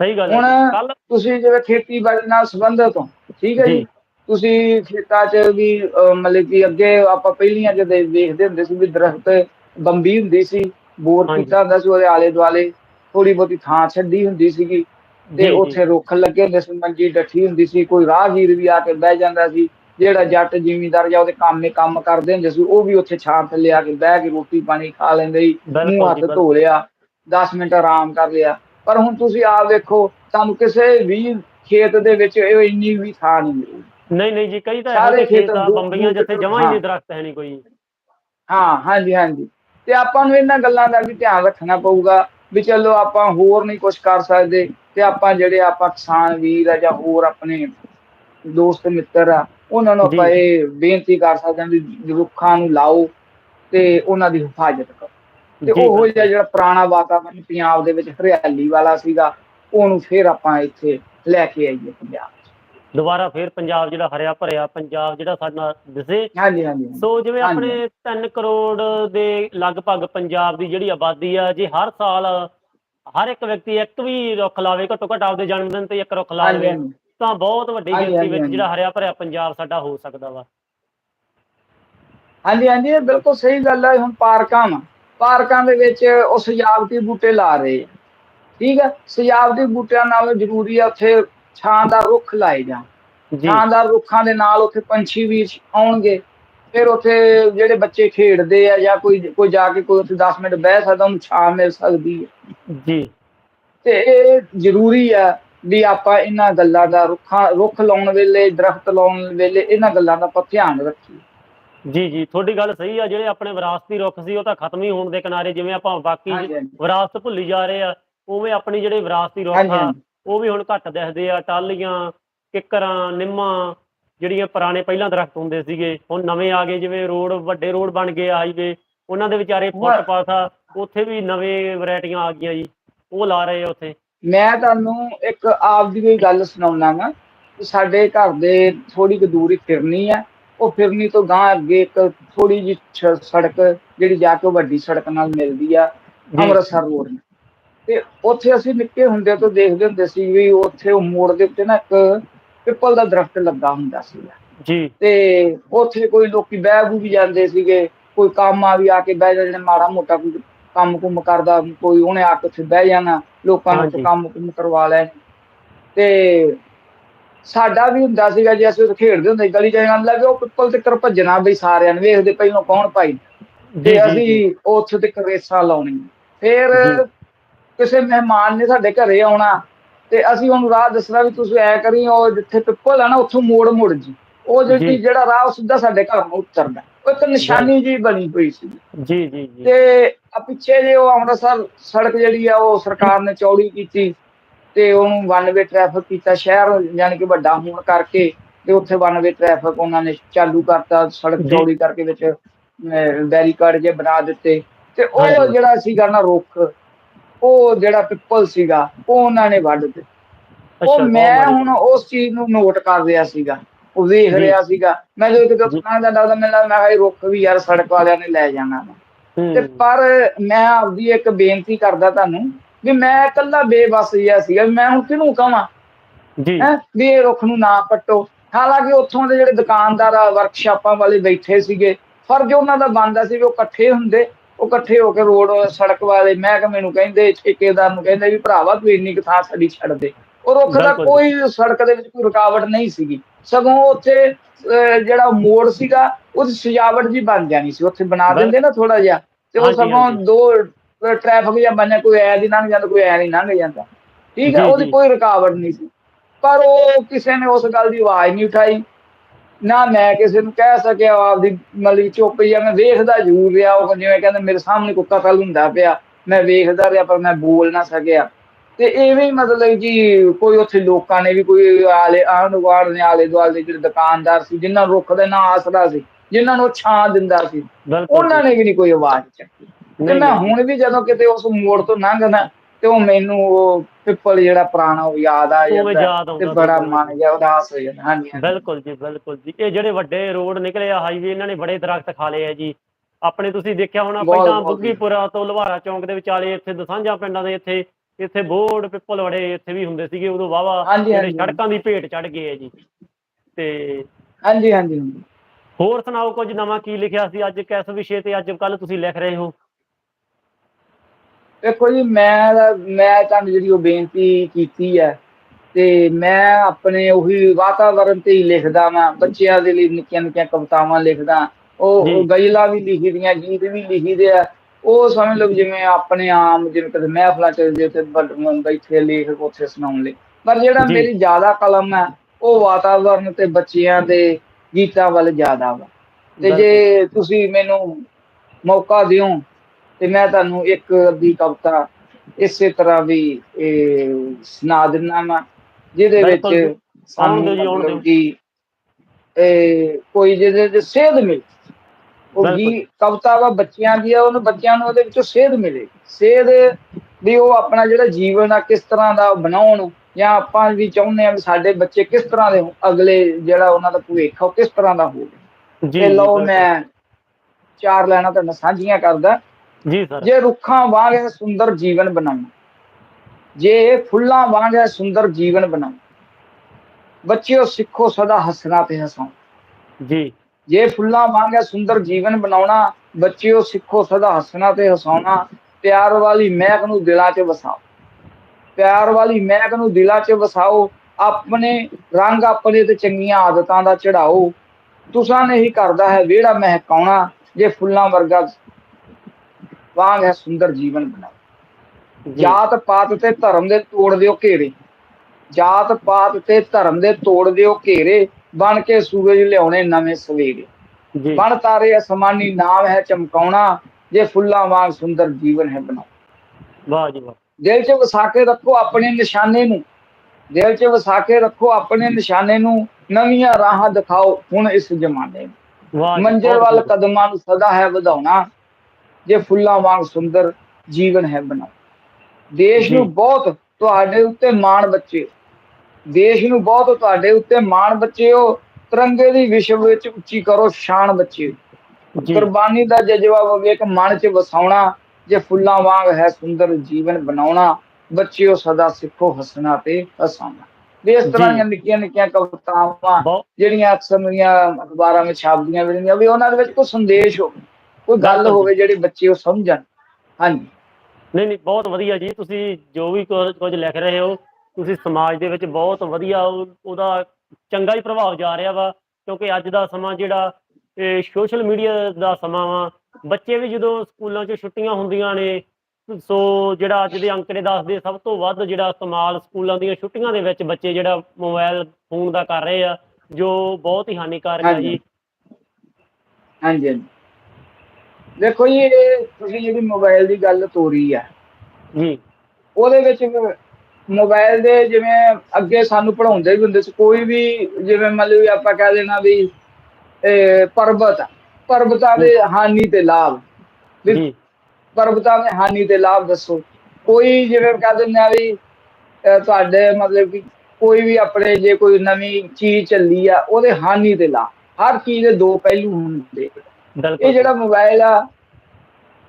ਸਹੀ ਗੱਲ ਹੁਣ ਹੈ ਕੱਲ ਤੁਸੀਂ ਜਿਵੇਂ ਖੇਤੀਬਾੜੀ ਨਾਲ ਸੰਬੰਧਿਤ ਹੋ ਠੀਕ ਹੈ ਜੀ। ਤੁਸੀਂ ਖੇਤਾਂ 'ਚ ਵੀ ਮਤਲਬ ਕਿ ਅੱਗੇ ਆਪਾਂ ਪਹਿਲੀਆਂ ਜਦੇ ਵੇਖਦੇ ਹੁੰਦੇ ਸੀ ਵੀ ਦਰਖਤ ਬੰਬੀ ਹੁੰਦੀ ਸੀ ਬੋਰ ਹਾਂਜੀ। ਕੀਤਾ ਹੁੰਦਾ ਸੀ ਉਹਦੇ ਆਲੇ ਦੁਆਲੇ ਥੋੜੀ ਬਹੁਤੀ ਥਾਂ ਛੱਡੀ ਹੁੰਦੀ ਸੀਗੀ ਤੇ ਜੀ, ਉੱਥੇ ਰੁੱਖ ਲੱਗੇ ਹੁੰਦੇ ਸੀ ਮੰਜੀ ਡੱਠੀ ਹੁੰਦੀ ਸੀ ਕੋਈ ਰਾਹਗੀਰ ਵੀ ਆ ਕੇ ਬਹਿ ਜਾਂਦਾ ਸੀ ਜਿਹੜਾ ਜੱਟ ਜ਼ਿਮੀਂਦਾਰ ਜਾਂ ਉਹਦੇ ਕੰਮੇ ਕੰਮ ਕਰਦੇ ਹੁੰਦੇ ਸੀ ਉਹ ਵੀ ਉੱਥੇ ਛਾਂ ਥੱਲੇ ਆ ਕੇ ਬਹਿ ਕੇ ਰੋਟੀ ਪਾਣੀ ਖਾ ਲੈਂਦੇ ਸੀ ਬਿਲਕੁਲ ਮੂੰਹ ਜੀ, ਹੱਥ ਧੋ ਲਿਆ 10 ਮਿੰਟ ਆਰਾਮ ਕਰ ਲਿਆ। ਪਰ ਹੁਣ ਤੁਸੀਂ ਆਪ ਦੇਖੋ ਤੁਹਾਨੂੰ ਕਿਸੇ ਵੀ ਖੇਤ ਦੇ ਵਿੱਚ ਇਹ ਇੰਨੀ ਵੀ ਥਾਂ ਨਹੀਂ ਮਿਲੇਗੀ ਨਹੀਂ ਨਹੀਂ ਜੀ ਕਈ ਤਾਂ ਸਾਰੇ ਇਹੋ ਜਿਹੇ ਖੇਤ ਖੇਤ ਆ ਦੂਰ- ਬੰਬੀਆਂ ਦੂਰ ਜਿੱਥੇ ਜਮਾਂ ਹੀ ਹਾਂ। ਨਹੀਂ ਦਰਖਤ ਹੈ ਨਹੀਂ ਕੋਈ। ਹਾਂ ਹਾਂਜੀ ਹਾਂਜੀ। ਤੇ ਆਪਾਂ ਨੂੰ ਇਹਨਾਂ ਗੱਲਾਂ ਦਾ ਵੀ ਧਿਆਨ ਰੱਖਣਾ ਪਊਗਾ ਵੀ ਚਲੋ ਆਪਾਂ ਹੋਰ ਨਹੀਂ ਕੁਝ ਕਰ ਸਕਦੇ ਤੇ ਆਪਾਂ ਜਿਹੜੇ ਆਪਾਂ ਕਿਸਾਨ ਵੀਰ ਆ ਜਾਂ ਹੋਰ ਆਪਣੇ ਦੋਸਤ ਮਿੱਤਰ ਆ ਉਹਨਾਂ ਨੂੰ ਆਪਾਂ। ਇਹ ਬੇਨਤੀ ਕਰ ਸਕਦੇ ਹਾਂ ਵੀ ਰੁੱਖਾਂ ਨੂੰ ਲਾਓ ਤੇ ਉਹਨਾਂ ਦੀ ਹਿਫਾਜ਼ਤ ਕਰੋ ਤੇ ਉਹ ਜਿਹੜਾ ਪੁਰਾਣਾ ਵਾਤਾਵਰਨ ਪੰਜਾਬ ਦੇ ਵਿੱਚ ਹਰਿਆਲੀ ਵਾਲਾ ਸੀਗਾ ਉਹਨੂੰ ਫਿਰ ਆਪਾਂ ਇੱਥੇ ਲੈ ਕੇ ਆਈਏ ਪੰਜਾਬ। ਦੁਬਾਰਾ ਫੇਰ ਪੰਜਾਬ ਜਿਹੜਾ ਹਰਿਆ ਭਰਿਆ ਪੰਜਾਬ ਜਿਹੜਾ ਸਾਡਾ ਦਿਸੇ ਹਾਂਜੀ ਹਾਂਜੀ। ਸੋ ਜਿਵੇਂ। ਆਪਣੇ 3 ਕਰੋੜ ਦੇ ਲਗਭਗ ਪੰਜਾਬ ਦੀ ਜਿਹੜੀ ਆਬਾਦੀ ਆ ਜੇ ਹਰ ਸਾਲ ਹਰ ਇੱਕ ਵਿਅਕਤੀ ਇੱਕ ਵੀ ਰੁੱਖ ਲਾਵੇ ਘੱਟੋ ਘੱਟ ਆਪਦੇ ਜਨਮ ਦਿਨ ਤੇ ਇੱਕ ਰੁੱਖ ਲਾ ਲਵੇ ਤਾਂ ਬਹੁਤ ਵੱਡੀ ਗਿਣਤੀ ਵਿੱਚ। ਜਿਹੜਾ ਹਰਿਆ ਭਰਿਆ ਪੰਜਾਬ ਸਾਡਾ ਹੋ ਸਕਦਾ ਵਾ ਹਾਂਜੀ ਹਾਂਜੀ ਇਹ ਬਿਲਕੁਲ ਸਹੀ ਗੱਲ ਹੈ ਹੁਣ ਪਾਰਕਾਂ ਵਾ ਪਾਰਕਾਂ ਦੇ ਵਿੱਚ ਉਹ ਸਜਾਵਟੀ ਬੂਟੇ ਲਾ ਰਹੇ ਆ ਠੀਕ ਹੈ ਸਜਾਵਟੀ ਬੂਟਿਆਂ ਨਾਲੋਂ ਜ਼ਰੂਰੀ ਆ ਉੱਥੇ ਛਾਂ ਦਾ ਰੁੱਖ ਲਾਏ ਜਾਣ। ਜੀ। ਛਾਂਦਾਰ ਰੁੱਖਾਂ ਦੇ ਨਾਲ ਉੱਥੇ ਪੰਛੀ ਵੀ ਆਉਣਗੇ। ਫਿਰ ਉੱਥੇ ਜਿਹੜੇ ਬੱਚੇ ਖੇਡਦੇ ਆ ਜਾਂ ਕੋਈ ਕੋਈ ਜਾ ਕੇ ਕੋਈ ਉੱਥੇ 10 ਮਿੰਟ ਬਹਿ ਸਕਦਾ ਉਹਨੂੰ ਛਾਂ ਮਿਲ ਸਕਦੀ ਹੈ ਜੀ। ਤੇ ਇਹ ਜ਼ਰੂਰੀ ਆ ਵੀ ਆਪਾਂ ਇਹਨਾਂ ਗੱਲਾਂ ਦਾ ਰੁੱਖਾਂ ਰੁੱਖ ਲਾਉਣ ਵੇਲੇ ਦਰਖਤ ਲਾਉਣ ਵੇਲੇ ਇਹਨਾਂ ਗੱਲਾਂ ਦਾ ਆਪਾਂ ਧਿਆਨ ਰੱਖੀਏ। ਜੀ ਜੀ। ਤੁਹਾਡੀ ਗੱਲ ਸਹੀ ਆ ਜਿਹੜੇ ਆਪਣੇ ਵਿਰਾਸਤੀ ਰੁੱਖ ਸੀ ਉਹ ਤਾਂ ਖਤਮ ਹੀ ਹੋਣ ਦੇ ਕਿਨਾਰੇ ਜਿਵੇਂ ਆਪਾਂ ਬਾਕੀ ਵਿਰਾਸਤ ਭੁੱਲੀ ਜਾ ਰਹੇ ਆ ਉਵੇਂ ਆਪਣੀ ਜਿਹੜੇ ਵਿਰਾਸਤੀ ਰੁੱਖ ਆ ਉਹ ਵੀ ਹੁਣ ਘੱਟ ਦਿਖਦੇ ਆ ਟਾਲੀਆਂ ਕਿੱਕਰਾਂ ਨਿੰਮਾਂ ਜਿਹੜੀਆਂ ਪੁਰਾਣੇ ਪਹਿਲਾਂ ਦਰਖਤ ਹੁੰਦੇ ਸੀਗੇ ਹੁਣ ਨਵੇਂ ਆ ਗਏ ਜਿਵੇਂ ਰੋਡ ਵੱਡੇ ਰੋਡ ਬਣ ਗਏ ਹਾਈਵੇ ਉਹਨਾਂ ਦੇ ਵਿਚਾਰੇ ਫੁੱਟਪਾਥ ਆ ਉੱਥੇ ਵੀ ਨਵੇਂ ਵੈਰਾਈਟੀਆਂ ਆ ਗਈਆਂ ਜੀ ਉਹ ਲਾ ਰਹੇ ਆ ਉੱਥੇ। ਮੈਂ ਤੁਹਾਨੂੰ ਇੱਕ ਆਪ ਦੀ ਕੋਈ ਗੱਲ ਸੁਣਾਉਣਾ ਵਾ ਸਾਡੇ ਘਰ ਦੇ ਥੋੜੀ ਕੁ ਦੂਰ ਫਿਰਨੀ ਆ ਉਹ ਫਿਰਨੀ ਤੋਂ ਗਾਂ ਅੱਗੇ ਇੱਕ ਥੋੜੀ ਜਿਹੀ ਸੜਕ ਜਿਹੜੀ ਜਾ ਕੇ ਵੱਡੀ ਸੜਕ ਨਾਲ ਮਿਲਦੀ ਆ ਅੰਮ੍ਰਿਤਸਰ ਰੋਡ। ਤੇ ਉੱਥੇ ਅਸੀਂ ਨਿੱਕੇ ਹੁੰਦੇ ਤੋਂ ਦੇਖਦੇ ਹੁੰਦੇ ਸੀ ਵੀ ਉੱਥੇ ਉਹ ਮੋੜ ਦੇ ਉੱਤੇ ਨਾ ਇੱਕ ਪਿੱਪਲ ਦਾ ਦਰਖਤ ਲੱਗਾ ਹੁੰਦਾ ਸੀ। ਜੀ। ਤੇ ਉੱਥੇ ਕੋਈ ਲੋਕੀ ਬਹਿ ਬੂ ਵੀ ਜਾਂਦੇ ਸੀਗੇ ਕੋਈ ਕੰਮ ਆ ਵੀ ਆ ਕੇ ਬਹਿ ਜਾਂਦੇ ਮਾੜਾ ਮੋਟਾ ਕੋਈ ਕੰਮ ਕੁਮ ਕਰਦਾ ਕੋਈ ਉਹਨੇ ਆ ਕੇ ਉੱਥੇ ਬਹਿ ਜਾਣਾ ਲੋਕਾਂ ਨੂੰ। ਕੰਮ ਕੁਮ ਕਰਵਾ ਲੈਣ। ਤੇ ਸਾਡਾ ਵੀ ਹੁੰਦਾ ਸੀਗਾ ਜੇ ਅਸੀਂ ਖੇਡਦੇ ਹੁੰਦੇ ਗਲੀ ਚ ਨਾਲ ਲੱਗੇ ਉਹ ਪਿੱਪਲ ਤੇ ਕਰ ਭੱਜਣਾ ਬਈ ਸਾਰਿਆਂ ਨੇ ਵੇਖਦੇ ਪਹਿਲਾਂ ਕੌਣ ਭਾਈ। ਜੀ ਤੇ ਅਸੀਂ ਉੱਥੇ ਤੇ ਰੇਸਾਂ ਲਾਉਣੀ ਫਿਰ। ਕਿਸੇ ਮਹਿਮਾਨ ਨੇ ਸਾਡੇ ਘਰੇ ਆਉਣਾ ਤੇ ਅਸੀਂ ਉਹਨੂੰ ਰਾਹ ਦੱਸਣਾ ਵੀ ਤੁਸੀਂ ਐ ਕਰੀ ਉਹ ਜਿੱਥੇ ਪਿੱਪਲ ਆ ਨਾ ਉੱਥੋਂ ਮੋੜ ਮੁੜ ਜੀ ਉਹ ਜਿਹੜੀ। ਜਿਹੜਾ ਰਾਹ ਉਹ ਸਿੱਧਾ ਸਾਡੇ ਘਰ ਨੂੰ ਉਤਰਦਾ ਉਹ ਇੱਕ ਨਿਸ਼ਾਨੀ ਜੀ ਬਣੀ ਹੋਈ ਸੀ ਜੀ ਜੀ ਜੀ ਤੇ ਆ ਪਿੱਛੇ ਜੇ ਉਹ ਅੰਮ੍ਰਿਤਸਰ ਸੜਕ ਜਿਹੜੀ ਆ ਉਹ ਸਰਕਾਰ ਨੇ ਚੌੜੀ ਕੀਤੀ ਤੇ ਉਹਨੂੰ ਵਨ ਵੇ ਟ੍ਰੈਫਿਕ ਕੀਤਾ ਸ਼ਹਿਰ ਯਾਨੀ ਕਿ ਵੱਡਾ ਹੋਣ ਕਰਕੇ ਤੇ ਉੱਥੇ ਵਨ ਵੇ ਟ੍ਰੈਫਿਕ ਉਹਨਾਂ ਨੇ ਚਾਲੂ ਕਰਤਾ ਸੜਕ। ਚੌੜੀ ਕਰਕੇ ਵਿੱਚ ਬੈਰੀਕਾਰਡ ਜੇ ਬਣਾ ਦਿੱਤੇ ਤੇ ਉਹ। ਜਿਹੜਾ ਸੀਗਾ ਨਾ ਰੁੱਖ ਉਹ ਜਿਹੜਾ ਪਿੱਪਲ ਸੀਗਾ ਉਹ ਉਹਨਾਂ ਨੇ ਵੱਢ ਦਿੱਤਾ। ਉਹ ਮੈਂ ਹੁਣ ਉਸ ਚੀਜ਼ ਨੂੰ ਨੋਟ ਕਰ ਰਿਹਾ ਸੀਗਾ। ਉਹ ਵੇਖ। ਰਿਹਾ ਸੀਗਾ। ਮੈਂ ਜਦੋਂ ਕਿਤੇ। ਸੁਣਾ ਦਾ ਡਰਦਾ ਮੈਨੂੰ ਲੱਗਦਾ ਮੈਂ ਰੁੱਖ ਵੀ ਯਾਰ ਸੜਕ ਵਾਲਿਆਂ ਨੇ ਲੈ ਜਾਣਾ। ਤੇ ਪਰ ਮੈਂ ਆਪਦੀ ਇੱਕ ਬੇਨਤੀ ਕਰਦਾ ਤੁਹਾਨੂੰ ਵੀ ਮੈਂ ਇਕੱਲਾ ਬੇਬਸ ਜਿਹਾ ਸੀਗਾ ਮੈਂ ਹੁਣ ਕਿਹਨੂੰ ਕਹਾਂ? ਜੀ। ਹੈ? ਵੀ ਇਹ ਰੁੱਖ ਨੂੰ ਨਾ ਪੱਟੋ। ਹਾਲਾਂਕਿ ਉੱਥੋਂ ਦੇ ਜਿਹੜੇ ਦੁਕਾਨਦਾਰ ਵਰਕਸ਼ਾਪਾਂ ਵਾਲੇ ਬੈਠੇ ਸੀਗੇ ਫਰਜ਼ ਉਹਨਾਂ ਦਾ ਬਣਦਾ ਸੀ ਵੀ ਉਹ ਇਕੱਠੇ ਹੁੰਦੇ। ਉਹ ਇਕੱਠੇ ਹੋ ਕੇ ਰੋਡ ਸੜਕ ਵਾਲੇ ਮਹਿਕਮੇ ਨੂੰ ਕਹਿੰਦੇ ਠੇਕੇਦਾਰ ਨੂੰ ਕਹਿੰਦੇ ਵੀ ਭਰਾਵਾ ਤੂੰ ਇੰਨੀ ਕੁ ਥਾਂ ਸਾਡੀ ਛੱਡ ਦੇ। ਉਹ ਰੁੱਖ ਦਾ। ਕੋਈ ਸੜਕ ਦੇ ਵਿੱਚ ਕੋਈ ਰੁਕਾਵਟ ਨਹੀਂ ਸੀਗੀ। ਸਗੋਂ ਉੱਥੇ ਜਿਹੜਾ ਮੋੜ ਸੀਗਾ ਉਹਦੀ ਸਜਾਵਟ ਜੀ ਬਣ ਜਾਣੀ ਸੀ। ਉੱਥੇ ਬਣਾ ਦਿੰਦੇ ਨਾ ਥੋੜਾ ਜਿਹਾ। ਤੇ ਉਹ ਸਗੋਂ। ਦੋ ਟ੍ਰੈਫਿਕ ਜਾਂ ਬੰਨਿਆ ਕੋਈ ਐ ਦੀ ਲੰਘ ਜਾਂਦਾ ਕੋਈ ਐ ਨਹੀਂ ਲੰਘ ਜਾਂਦਾ। ਠੀਕ ਹੈ ਉਹਦੀ। ਕੋਈ ਰੁਕਾਵਟ ਨਹੀਂ ਸੀ। ਪਰ ਉਹ ਕਿਸੇ ਨੇ ਉਸ ਗੱਲ ਦੀ ਆਵਾਜ਼ ਨਹੀਂ ਉਠਾਈ। ਨਾ ਮੈਂ ਕਿਸੇ ਨੂੰ ਕਹਿ ਸਕਿਆ ਆਪਦੀ ਮਤਲਬ ਚੁੱਪ ਜਿਹਾ ਮੈਂ ਵੇਖਦਾ ਜ਼ਰੂਰ ਰਿਹਾ ਉਹ ਜਿਵੇਂ ਕਹਿੰਦੇ ਮੇਰੇ ਸਾਹਮਣੇ ਕੋਈ ਕਤਲ ਹੁੰਦਾ ਪਿਆ ਮੈਂ ਵੇਖਦਾ ਰਿਹਾ ਪਰ ਮੈਂ ਬੋਲ ਨਾ ਸਕਿਆ। ਤੇ ਐਵੇਂ ਹੀ ਮਤਲਬ ਕਿ ਕੋਈ ਉੱਥੇ ਲੋਕਾਂ ਨੇ ਵੀ ਕੋਈ ਆਲੇ ਆਂਢ ਗੁਆਂਢ ਨੇ ਆਲੇ ਦੁਆਲੇ ਦੇ ਜਿਹੜੇ ਦੁਕਾਨਦਾਰ ਸੀ ਜਿਨ੍ਹਾਂ ਨੂੰ ਰੁੱਖ ਦੇ ਨਾਂ ਆਸਰਾ ਸੀ ਜਿਨ੍ਹਾਂ ਨੂੰ ਛਾਂ ਦਿੰਦਾ ਸੀ ਉਹਨਾਂ ਨੇ ਵੀ ਨਹੀਂ ਕੋਈ ਆਵਾਜ਼ ਚੱਕੀ। ਤੇ ਮੈਂ। ਹੁਣ ਵੀ ਜਦੋਂ ਕਿਤੇ ਉਸ ਮੋੜ ਤੋਂ ਲੰਘਦਾ ਤੇ ਉਹ ਮੈਨੂੰ ਉਹ ਪਿੱਪਲ ਜਿਹੜਾ ਪੁਰਾਣਾ ਉਹ ਯਾਦ ਆ ਜਾਂਦਾ ਯਾਦ ਤੇ ਆਉਂਦਾ ਬੜਾ ਬਿਲਕੁਲ। ਮਨ ਜਿਹਾ ਉਦਾਸ ਹੋ ਜਾਂਦਾ ਹਾਂਜੀ ਹਾਂਜੀ। ਬਿਲਕੁਲ ਜੀ ਬਿਲਕੁਲ ਜੀ ਇਹ ਜਿਹੜੇ ਵੱਡੇ ਰੋਡ ਨਿਕਲੇ ਆ ਹਾਈਵੇ ਇਹਨਾਂ ਨੇ ਬੜੇ ਦਰਖਤ ਖਾ ਲਏ ਆ ਜੀ ਆਪਣੇ ਤੁਸੀਂ ਦੇਖਿਆ ਹੋਣਾ ਬਹੁਤ- ਪਹਿਲਾਂ ਬਹੁਤ ਜੀ। ਬੁੱਗੀਪੁਰਾ ਤੋਂ ਲੁਹਾਰਾ ਚੌਂਕ ਦੇ ਵਿਚਾਲੇ ਇੱਥੇ ਦਸਾਂਝਾਂ ਪਿੰਡਾਂ ਦੇ ਇੱਥੇ ਇੱਥੇ ਬੋਰਡ ਪਿੱਪਲ ਵੜੇ ਇੱਥੇ ਵੀ ਹੁੰਦੇ ਸੀਗੇ ਉਦੋਂ ਵਾਵਾ ਹਾਂਜੀ, ਜਿਹੜੇ ਹਾਂਜੀ। ਸੜਕਾਂ ਦੀ ਭੇਟ ਚੜ ਗਏ ਆ ਜੀ ਤੇ ਹਾਂਜੀ ਹਾਂਜੀ ਹਾਂਜੀ। ਹੋਰ ਸੁਣਾਓ ਕੁਝ ਨਵਾਂ ਕੀ ਲਿਖਿਆ ਸੀ ਅੱਜ ਕਿਸ ਵਿਸ਼ੇ ਤੇ ਅੱਜ ਕੱਲ ਤੁਸੀਂ ਲਿਖ ਰਹੇ ਹੋ ਦੇਖੋ ਜੀ ਮੈਂ ਮੈਂ ਤੁਹਾਨੂੰ ਜਿਹੜੀ ਉਹ ਬੇਨਤੀ ਕੀਤੀ ਹੈ ਤੇ ਮੈਂ ਆਪਣੇ ਉਹੀ ਵਾਤਾਵਰਣ ਤੇ ਹੀ ਲਿਖਦਾ ਵਾਂ ਬੱਚਿਆਂ ਦੇ ਲਈ ਨਿੱਕੀਆਂ ਨਿੱਕੀਆਂ ਕਵਿਤਾਵਾਂ ਲਿਖਦਾ ਉਹ ਗਜ਼ਲਾਂ ਵੀ ਲਿਖੀ ਦੀਆਂ ਗੀਤ ਵੀ ਲਿਖੀ ਦੇ ਆ ਉਹ ਸਮਝ ਲਓ ਜਿਵੇਂ ਆਪਣੇ ਆਮ ਜਿਵੇਂ ਕਦੇ ਮਹਿਫਲਾਂ ਚ ਜੇ ਤੇ ਬੈਠੇ ਲੇਖ ਉੱਥੇ ਸੁਣਾਉਣ ਲਈ। ਪਰ ਜਿਹੜਾ। ਮੇਰੀ ਜ਼ਿਆਦਾ ਕਲਮ ਹੈ ਉਹ ਵਾਤਾਵਰਣ ਤੇ ਬੱਚਿਆਂ ਦੇ ਗੀਤਾਂ ਵੱਲ ਜ਼ਿਆਦਾ ਵਾ। ਤੇ ਜੇ ਤੁਸੀਂ ਮੈਨੂੰ ਮੌਕਾ ਦਿਓ ਤੇ ਮੈਂ ਤੁਹਾਨੂੰ ਇੱਕ ਅੱਧੀ ਕਵਿਤਾ ਇਸੇ ਤਰ੍ਹਾਂ ਵੀ ਇਹ ਸੁਣਾ ਦਿੰਦਾ ਮੈਂ ਜਿਹਦੇ ਵਿੱਚ ਸਾਨੂੰ ਜੀ, ਕੋਈ ਜਿਹਦੇ ਵਿੱਚ ਸੇਧ ਮਿਲੇ। ਉਹ। ਜੀ ਕਵਿਤਾ ਵਾ ਬੱਚਿਆਂ ਦੀ ਆ ਉਹਨੂੰ ਬੱਚਿਆਂ ਨੂੰ ਉਹਦੇ ਵਿੱਚੋਂ ਸੇਧ ਮਿਲੇ। ਸੇਧ ਵੀ ਉਹ ਆਪਣਾ ਜਿਹੜਾ ਜੀਵਨ ਆ ਕਿਸ ਤਰ੍ਹਾਂ ਦਾ ਬਣਾਉਣ ਜਾਂ ਆਪਾਂ ਵੀ ਚਾਹੁੰਦੇ ਆ ਵੀ ਸਾਡੇ ਬੱਚੇ ਕਿਸ ਤਰ੍ਹਾਂ ਦੇ ਹੋਣ, ਅਗਲੇ ਜਿਹੜਾ ਉਹਨਾਂ ਦਾ ਭਵਿੱਖ ਆ ਕਿਸ ਤਰ੍ਹਾਂ ਦਾ ਹੋਵੇ। ਜੀ ਤੇ ਲਓ। ਮੈਂ ਚਾਰ ਲੈਣਾ ਤੁਹਾਡੇ ਨਾਲ ਸਾਂਝੀਆਂ ਕਰਦਾ। ਜੀ ਸਰ। ਜੇ ਰੁੱਖਾਂ ਵਾਂਗ ਹੈ ਸੁੰਦਰ ਜੀਵਨ ਬਣਾਉਣਾ ਜੇ ਫੁੱਲਾਂ ਵਾਂਗ ਹੈ ਸੁੰਦਰ ਜੀਵਨ ਬਣਾਉਣਾ ਬੱਚਿਓ ਸਿੱਖੋ ਸਦਾ ਹੱਸਣਾ ਤੇ ਹਸਾਉਣਾ। ਜੀ। ਜੇ ਫੁੱਲਾਂ ਵਾਂਗ ਹੈ ਸੁੰਦਰ ਜੀਵਨ ਬਣਾਉਣਾ ਬੱਚਿਓ ਸਿੱਖੋ ਸਦਾ ਹੱਸਣਾ ਤੇ ਹਸਾਉਣਾ ਪਿਆਰ ਵਾਲੀ ਮਹਿਕ ਨੂੰ ਦਿਲਾਂ 'ਚ ਵਸਾਓ। ਪਿਆਰ ਵਾਲੀ ਮਹਿਕ ਨੂੰ ਦਿਲਾਂ 'ਚ ਵਸਾਓ ਆਪਣੇ ਰੰਗ ਆਪਣੇ ਤੇ ਚੰਗੀਆਂ ਆਦਤਾਂ ਦਾ ਚੜਾਓ। ਤੁਸਾਂ ਨੇ ਹੀ ਕਰਦਾ ਹੈ ਵਿਹੜਾ ਮਹਿਕਾਉਣਾ ਜੇ ਫੁੱਲਾਂ ਵਰਗਾ ਵਾਂਗ ਹੈ ਸੁੰਦਰ ਜੀਵਨ ਬਣਾਓ। ਜਾਤ ਪਾਤ ਤੇ ਧਰਮ ਦੇ ਤੋੜ ਦਿਓ ਘੇਰੇ। ਜਾਤ ਪਾਤ ਤੇ ਧਰਮ ਦੇ ਤੋੜ ਦਿਓ ਘੇਰੇ। ਬਣ ਕੇ ਸੂਰਜ ਲਿਆਉਣੇ ਨਵੇਂ ਸਵੇਰੇ। ਜੀ। ਬਣ ਤਾਰੇ ਅਸਮਾਨੀ ਨਾਮ ਹੈ ਚਮਕਾਉਣਾ। ਜੇ ਫੁੱਲਾਂ ਵਾਂਗ ਸੁੰਦਰ ਜੀਵਨ ਹੈ ਬਣਾਉਣਾ ਵਾਹ ਜੀ ਵਾਹ। ਦਿਲ 'ਚ ਵਸਾ ਕੇ ਰੱਖੋ ਆਪਣੇ ਨਿਸ਼ਾਨੇ ਨੂੰ। ਦਿਲ 'ਚ ਵਸਾ ਕੇ ਰੱਖੋ ਆਪਣੇ ਨਿਸ਼ਾਨੇ ਨੂੰ। ਨਵੀਆਂ ਰਾਹਾਂ ਦਿਖਾਓ ਹੁਣ ਇਸ ਜ਼ਮਾਨੇ ਨੂੰ। ਮੰਜ਼ਿਲ ਵੱਲ। ਕਦਮਾਂ ਨੂੰ ਸਦਾ ਹੈ ਵਧਾਉਣਾ। ਜੇ ਫੁੱਲਾਂ ਵਾਂਗ ਸੁੰਦਰ ਜੀਵਨ ਹੈ ਬਣਾਉਣਾ ਦੇਸ਼। ਨੂੰ ਬਹੁਤ ਤੁਹਾਡੇ ਉੱਤੇ ਮਾਣ ਬੱਚੇ ਦੇਸ਼ ਨੂੰ ਬਹੁਤ ਤੁਹਾਡੇ ਉੱਤੇ ਮਾਣ ਬੱਚਿਓ। ਤਿਰੰਗੇ ਦੀ ਵਿਸ਼ਵ ਵਿੱਚ ਉੱਚੀ ਕਰੋ ਸ਼ਾਨ ਬੱਚਿਓ। ਕੁਰਬਾਨੀ ਦਾ ਜਜ਼ਬਾ ਵਿਵੇਕ ਮਨ 'ਚ ਵਸਾਉਣਾ ਜੇ ਫੁੱਲਾਂ ਵਾਂਗ ਹੈ ਸੁੰਦਰ ਜੀਵਨ ਬਣਾਉਣਾ ਬੱਚਿਓ ਸਦਾ ਸਿੱਖੋ ਹੱਸਣਾ ਤੇ ਹਸਾਉਣਾ। ਇਸ ਤਰ੍ਹਾਂ। ਦੀਆਂ ਨਿੱਕੀਆਂ ਨਿੱਕੀਆਂ ਕਵਿਤਾਵਾਂ ਜਿਹੜੀਆਂ ਅਕਸਰ ਮੇਰੀਆਂ ਅਖਬਾਰਾਂ ਵਿੱਚ ਛਾਪਦੀਆਂ ਵੀ ਵੀ ਉਹਨਾਂ ਦੇ ਵਿੱਚ ਕੋਈ ਸੰਦੇਸ਼ ਹੋਵੇ। ਕੋਈ ਗੱਲ। ਹੋਵੇ ਜਿਹੜੀ ਬੱਚੇ ਉਹ ਸਮਝਣ ਹਾਂਜੀ ਨਹੀਂ ਨਹੀਂ ਬਹੁਤ ਵਧੀਆ ਜੀ ਤੁਸੀਂ ਜੋ ਵੀ ਕੁਝ ਕੁਝ ਲਿਖ ਰਹੇ ਹੋ ਤੁਸੀਂ ਸਮਾਜ ਦੇ ਵਿੱਚ ਬਹੁਤ ਵਧੀਆ ਉਹ- ਉਹਦਾ ਚੰਗਾ ਹੀ ਪ੍ਰਭਾਵ ਜਾ ਰਿਹਾ ਵਾ ਕਿਉਂਕਿ ਅੱਜ ਦਾ ਸਮਾਂ ਜਿਹੜਾ ਇਹ ਸੋਸ਼ਲ ਮੀਡੀਆ ਦਾ ਸਮਾਂ ਵਾ ਬੱਚੇ ਵੀ ਜਦੋਂ ਸਕੂਲਾਂ 'ਚ ਛੁੱਟੀਆਂ ਹੁੰਦੀਆਂ ਨੇ ਸੋ ਜਿਹੜਾ ਅੱਜ ਦੇ ਅੰਕੜੇ ਦੱਸਦੇ ਸਭ ਤੋਂ ਵੱਧ ਜਿਹੜਾ ਇਸਤੇਮਾਲ ਸਕੂਲਾਂ ਦੀਆਂ ਛੁੱਟੀਆਂ ਦੇ ਵਿੱਚ ਬੱਚੇ ਜਿਹੜਾ ਮੋਬਾਈਲ ਫੋਨ ਦਾ ਕਰ ਰਹੇ ਆ ਜੋ ਬਹੁਤ ਹੀ ਹਾਨੀਕਾਰਕ ਹੈ। ਜੀ ਹਾਂਜੀ ਹਾਂਜੀ ਦੇਖੋ ਜੀ ਇਹ ਤੁਸੀਂ ਜਿਹੜੀ ਮੋਬਾਈਲ ਦੀ ਗੱਲ ਤੋਰੀ ਆ ਜੀ ਉਹਦੇ ਵਿੱਚ ਮੋਬਾਈਲ ਦੇ ਜਿਵੇਂ ਅੱਗੇ ਸਾਨੂੰ ਪੜਾਉਂਦੇ ਵੀ ਹੁੰਦੇ ਸੀ ਕੋਈ ਵੀ ਜਿਵੇਂ ਮੰਨ ਲਓ ਆਪਾਂ ਕਹਿ ਦੇਣਾ ਵੀ ਇਹ ਪਰਬਤ। ਪਰਬਤਾਂ ਦੇ ਹਾਨੀ ਤੇ ਲਾਭ। ਵੀ ਜੀ ਪਰਬਤਾਂ ਦੇ ਹਾਨੀ ਤੇ ਲਾਭ ਦੱਸੋ। ਕੋਈ ਜਿਵੇਂ ਕਹਿ ਦਿੰਦੇ ਆ ਵੀ ਤੁਹਾਡੇ ਮਤਲਬ ਕਿ ਕੋਈ ਵੀ ਆਪਣੇ ਜੇ ਕੋਈ ਨਵੀਂ ਚੀਜ਼ ਚੱਲੀ ਆ ਉਹਦੇ ਹਾਨੀ ਤੇ ਲਾ ਹਰ ਚੀਜ਼ ਦੇ ਦੋ ਪਹਿਲੂ ਹੁੰਦੇ। ਇਹ ਜਿਹੜਾ ਮੋਬਾਈਲ ਆ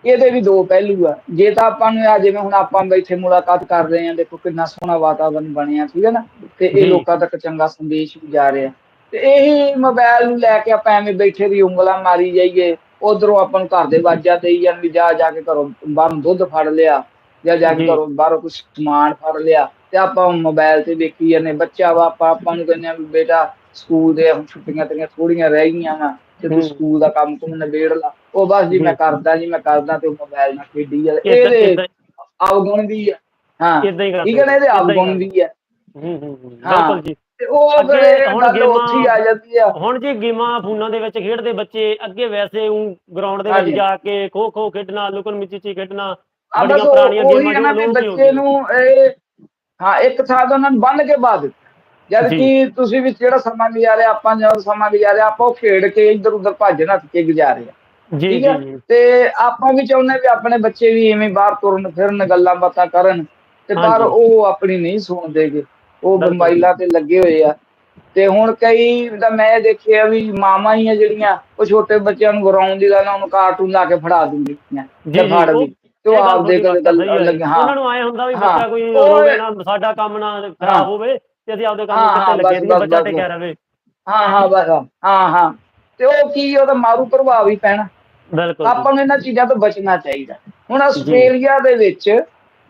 ਇਹਦੇ ਵੀ ਦੋ ਪਹਿਲੂ ਆ। ਜੇ ਤਾਂ ਆਪਾਂ ਨੂੰ ਆ ਜਿਵੇਂ ਹੁਣ ਆਪਾਂ ਬੈਠੇ ਮੁਲਾਕਾਤ ਕਰ ਰਹੇ ਆ ਦੇਖੋ ਕਿੰਨਾ ਸੋਹਣਾ ਵਾਤਾਵਰਨ ਬਣਿਆ ਠੀਕ ਹੈ ਨਾ? ਤੇ ਇਹ ਜੀ। ਲੋਕਾਂ ਤੱਕ ਚੰਗਾ ਸੰਦੇਸ਼ ਵੀ ਜਾ ਰਿਹਾ। ਤੇ ਇਹੀ ਮੋਬਾਈਲ ਨੂੰ ਲੈ ਕੇ ਆਪਾਂ ਐਵੇਂ ਬੈਠੇ ਵੀ ਉਂਗਲਾਂ ਮਾਰੀ ਜਾਈਏ ਉਧਰੋਂ ਆਪਾਂ ਨੂੰ ਘਰ ਦੇ ਵਾਜਾ ਦੇਈ ਜਾਣ ਵੀ ਜਾ ਜਾ ਕੇ ਘਰੋਂ ਬਾਹਰੋਂ ਦੁੱਧ ਫੜ ਲਿਆ ਜਾਂ ਜਾ ਕੇ ਜੀ। ਘਰੋਂ ਬਾਹਰੋਂ ਕੁਝ ਸਮਾਨ ਫੜ ਲਿਆ ਤੇ ਆਪਾਂ ਮੋਬਾਈਲ ਤੇ ਵੇਖੀ ਜਾਂਦੇ ਬੱਚਾ ਵਾ ਆਪਾਂ ਆਪਾਂ ਨੂੰ ਕਹਿੰਦੇ ਆ ਵੀ ਬੇਟਾ ਸਕੂਲ ਦੇ ਹੁਣ ਛੁੱਟੀਆਂ ਤੇਰੀਆਂ ਥੋੜੀਆਂ ਰਹਿ ਗਈਆਂ ਵਾ। ਤੇ। ਸਕੂਲ ਦਾ ਕੰਮ ਤੂੰ ਨਿਬੇੜ ਲਾ ਉਹ ਬਸ ਜੀ ਮੈਂ। ਕਰਦਾ ਜੀ ਮੈਂ ਕਰਦਾ ਤੇ ਮੋਬਾਈਲ ਨਾਲ ਖੇਡੀ ਜਾ ਇਹਦੇ ਇਦਾਂ ਅਵਗੁਣ ਵੀ ਆ ਹਾਂ ਇਦਾਂ ਹੀ ਕਰਦੇ ਠੀਕ ਹੈ ਨਾ ਇਹਦੇ ਕਰਦੇ। ਵੀ ਆ ਹੂੰ ਹੂੰ। ਬਿਲਕੁਲ ਜੀ ਤੇ ਉਹ ਹੁਣ ਗੇਮਾਂ- ਆ ਜਾਂਦੀ ਆ ਹੁਣ ਜੀ ਗੇਮਾਂ ਫੋਨਾਂ ਦੇ ਵਿੱਚ ਖੇਡਦੇ ਬੱਚੇ ਅੱਗੇ ਵੈਸੇ ਉਹ ਗਰਾਊਂਡ ਦੇ ਵਿੱਚ। ਜਾ ਕੇ ਖੋ ਖੋ ਖੇਡਣਾ ਲੁਕਣ ਮਿਚੀ ਖੇਡਣਾ ਬੜੀਆਂ ਪੁਰਾਣੀਆਂ ਗੇਮਾਂ ਹੈ ਨਾ ਜੋ ਵੀ ਲੋਪ ਹੀ ਹੋ ਬੱਚੇ। ਨੂੰ ਇਹ ਹਾਂ ਇੱਕ ਥਾਂ ਤੋਂ ਉਹਨਾਂ ਨੂੰ ਬੰਨ ਕੇ ਬਾਅਦ ਜਦ। ਕਿ ਤੁਸੀਂ ਵੀ ਜਿਹੜਾ ਸਮਾਂ ਗੁਜ਼ਾਰਿਆ ਆਪਾਂ ਜਦੋਂ ਸਮਾਂ ਗੁਜ਼ਾਰਿਆ ਆਪਾਂ ਉਹ ਖੇਡ ਕੇ ਇੱਧਰ ਉੱਧਰ ਭੱਜ ਨੱਠ ਕੇ ਗੁਜ਼ਾਰਿਆ ਜੀ ਜੀ ਤੇ ਆਪਾਂ ਵੀ ਚਾਹੁੰਦੇ ਵੀ ਆਪਣੇ ਬੱਚੇ ਵੀ ਐਵੇਂ ਬਾਹਰ ਤੁਰਨ ਫਿਰਨ ਗੱਲਾਂ ਬਾਤਾਂ ਕਰਨ ਤੇ ਪਰ। ਉਹ ਆਪਣੀ ਨਹੀਂ ਸੁਣਦੇਗੇ ਉਹ। ਮੋਬਾਈਲਾਂ ਤੇ ਲੱਗੇ ਹੋਏ ਆ ਤੇ ਹੁਣ ਕਈ ਤਾਂ ਮੈਂ ਦੇਖਿਆ ਵੀ ਮਾਵਾਂ ਹੀ ਆ ਜਿਹੜੀਆਂ ਉਹ ਛੋਟੇ ਬੱਚਿਆਂ ਨੂੰ ਗਰਾਉਂਡ ਦੀ ਗੱਲ ਉਹਨੂੰ ਕਾਰਟੂਨ ਲਾ ਕੇ ਫੜਾ ਦਿੰਦੀਆਂ ਜੀ, ਤੇ ਫੜ ਵੀ ਤੇ ਉਹ ਆਪਦੇ ਹੈ। ਲੱਗੇ ਹਾਂ ਉਹਨਾਂ ਨੂੰ ਆਏ ਹੁੰਦਾ ਵੀ। ਬੱਚਾ ਕੋਈ ਹੋਵੇ ਨਾ ਸਾਡਾ ਕੰਮ ਨਾ। ਖਰਾਬ ਹੋਵੇ ਤੇ ਅਸੀਂ ਆਪਦੇ ਕੰਮ ਹਾਂ, ਨੂੰ ਹਾਂ, ਕਿੱਥੇ ਲੱਗੇ ਬਸ, ਨਹੀਂ ਬਸ, ਬੱਚਾ ਬਸ। ਟਿਕਿਆ ਰਵੇ। ਹਾਂ ਹਾਂ ਬਸ ਹਾਂ ਹਾਂ ਤੇ ਉਹ ਕੀ ਉਹਦਾ ਮਾਰੂ ਪ੍ਰਭਾਵ ਹੀ ਪੈਣਾ। ਬਿਲਕੁਲ ਆਪਾਂ ਨੂੰ ਇਹਨਾਂ ਚੀਜ਼ਾਂ ਤੋਂ ਬਚਣਾ ਚਾਹੀਦਾ। ਹੁਣ ਆਸਟ੍ਰੇਲੀਆ ਦੇ ਵਿੱਚ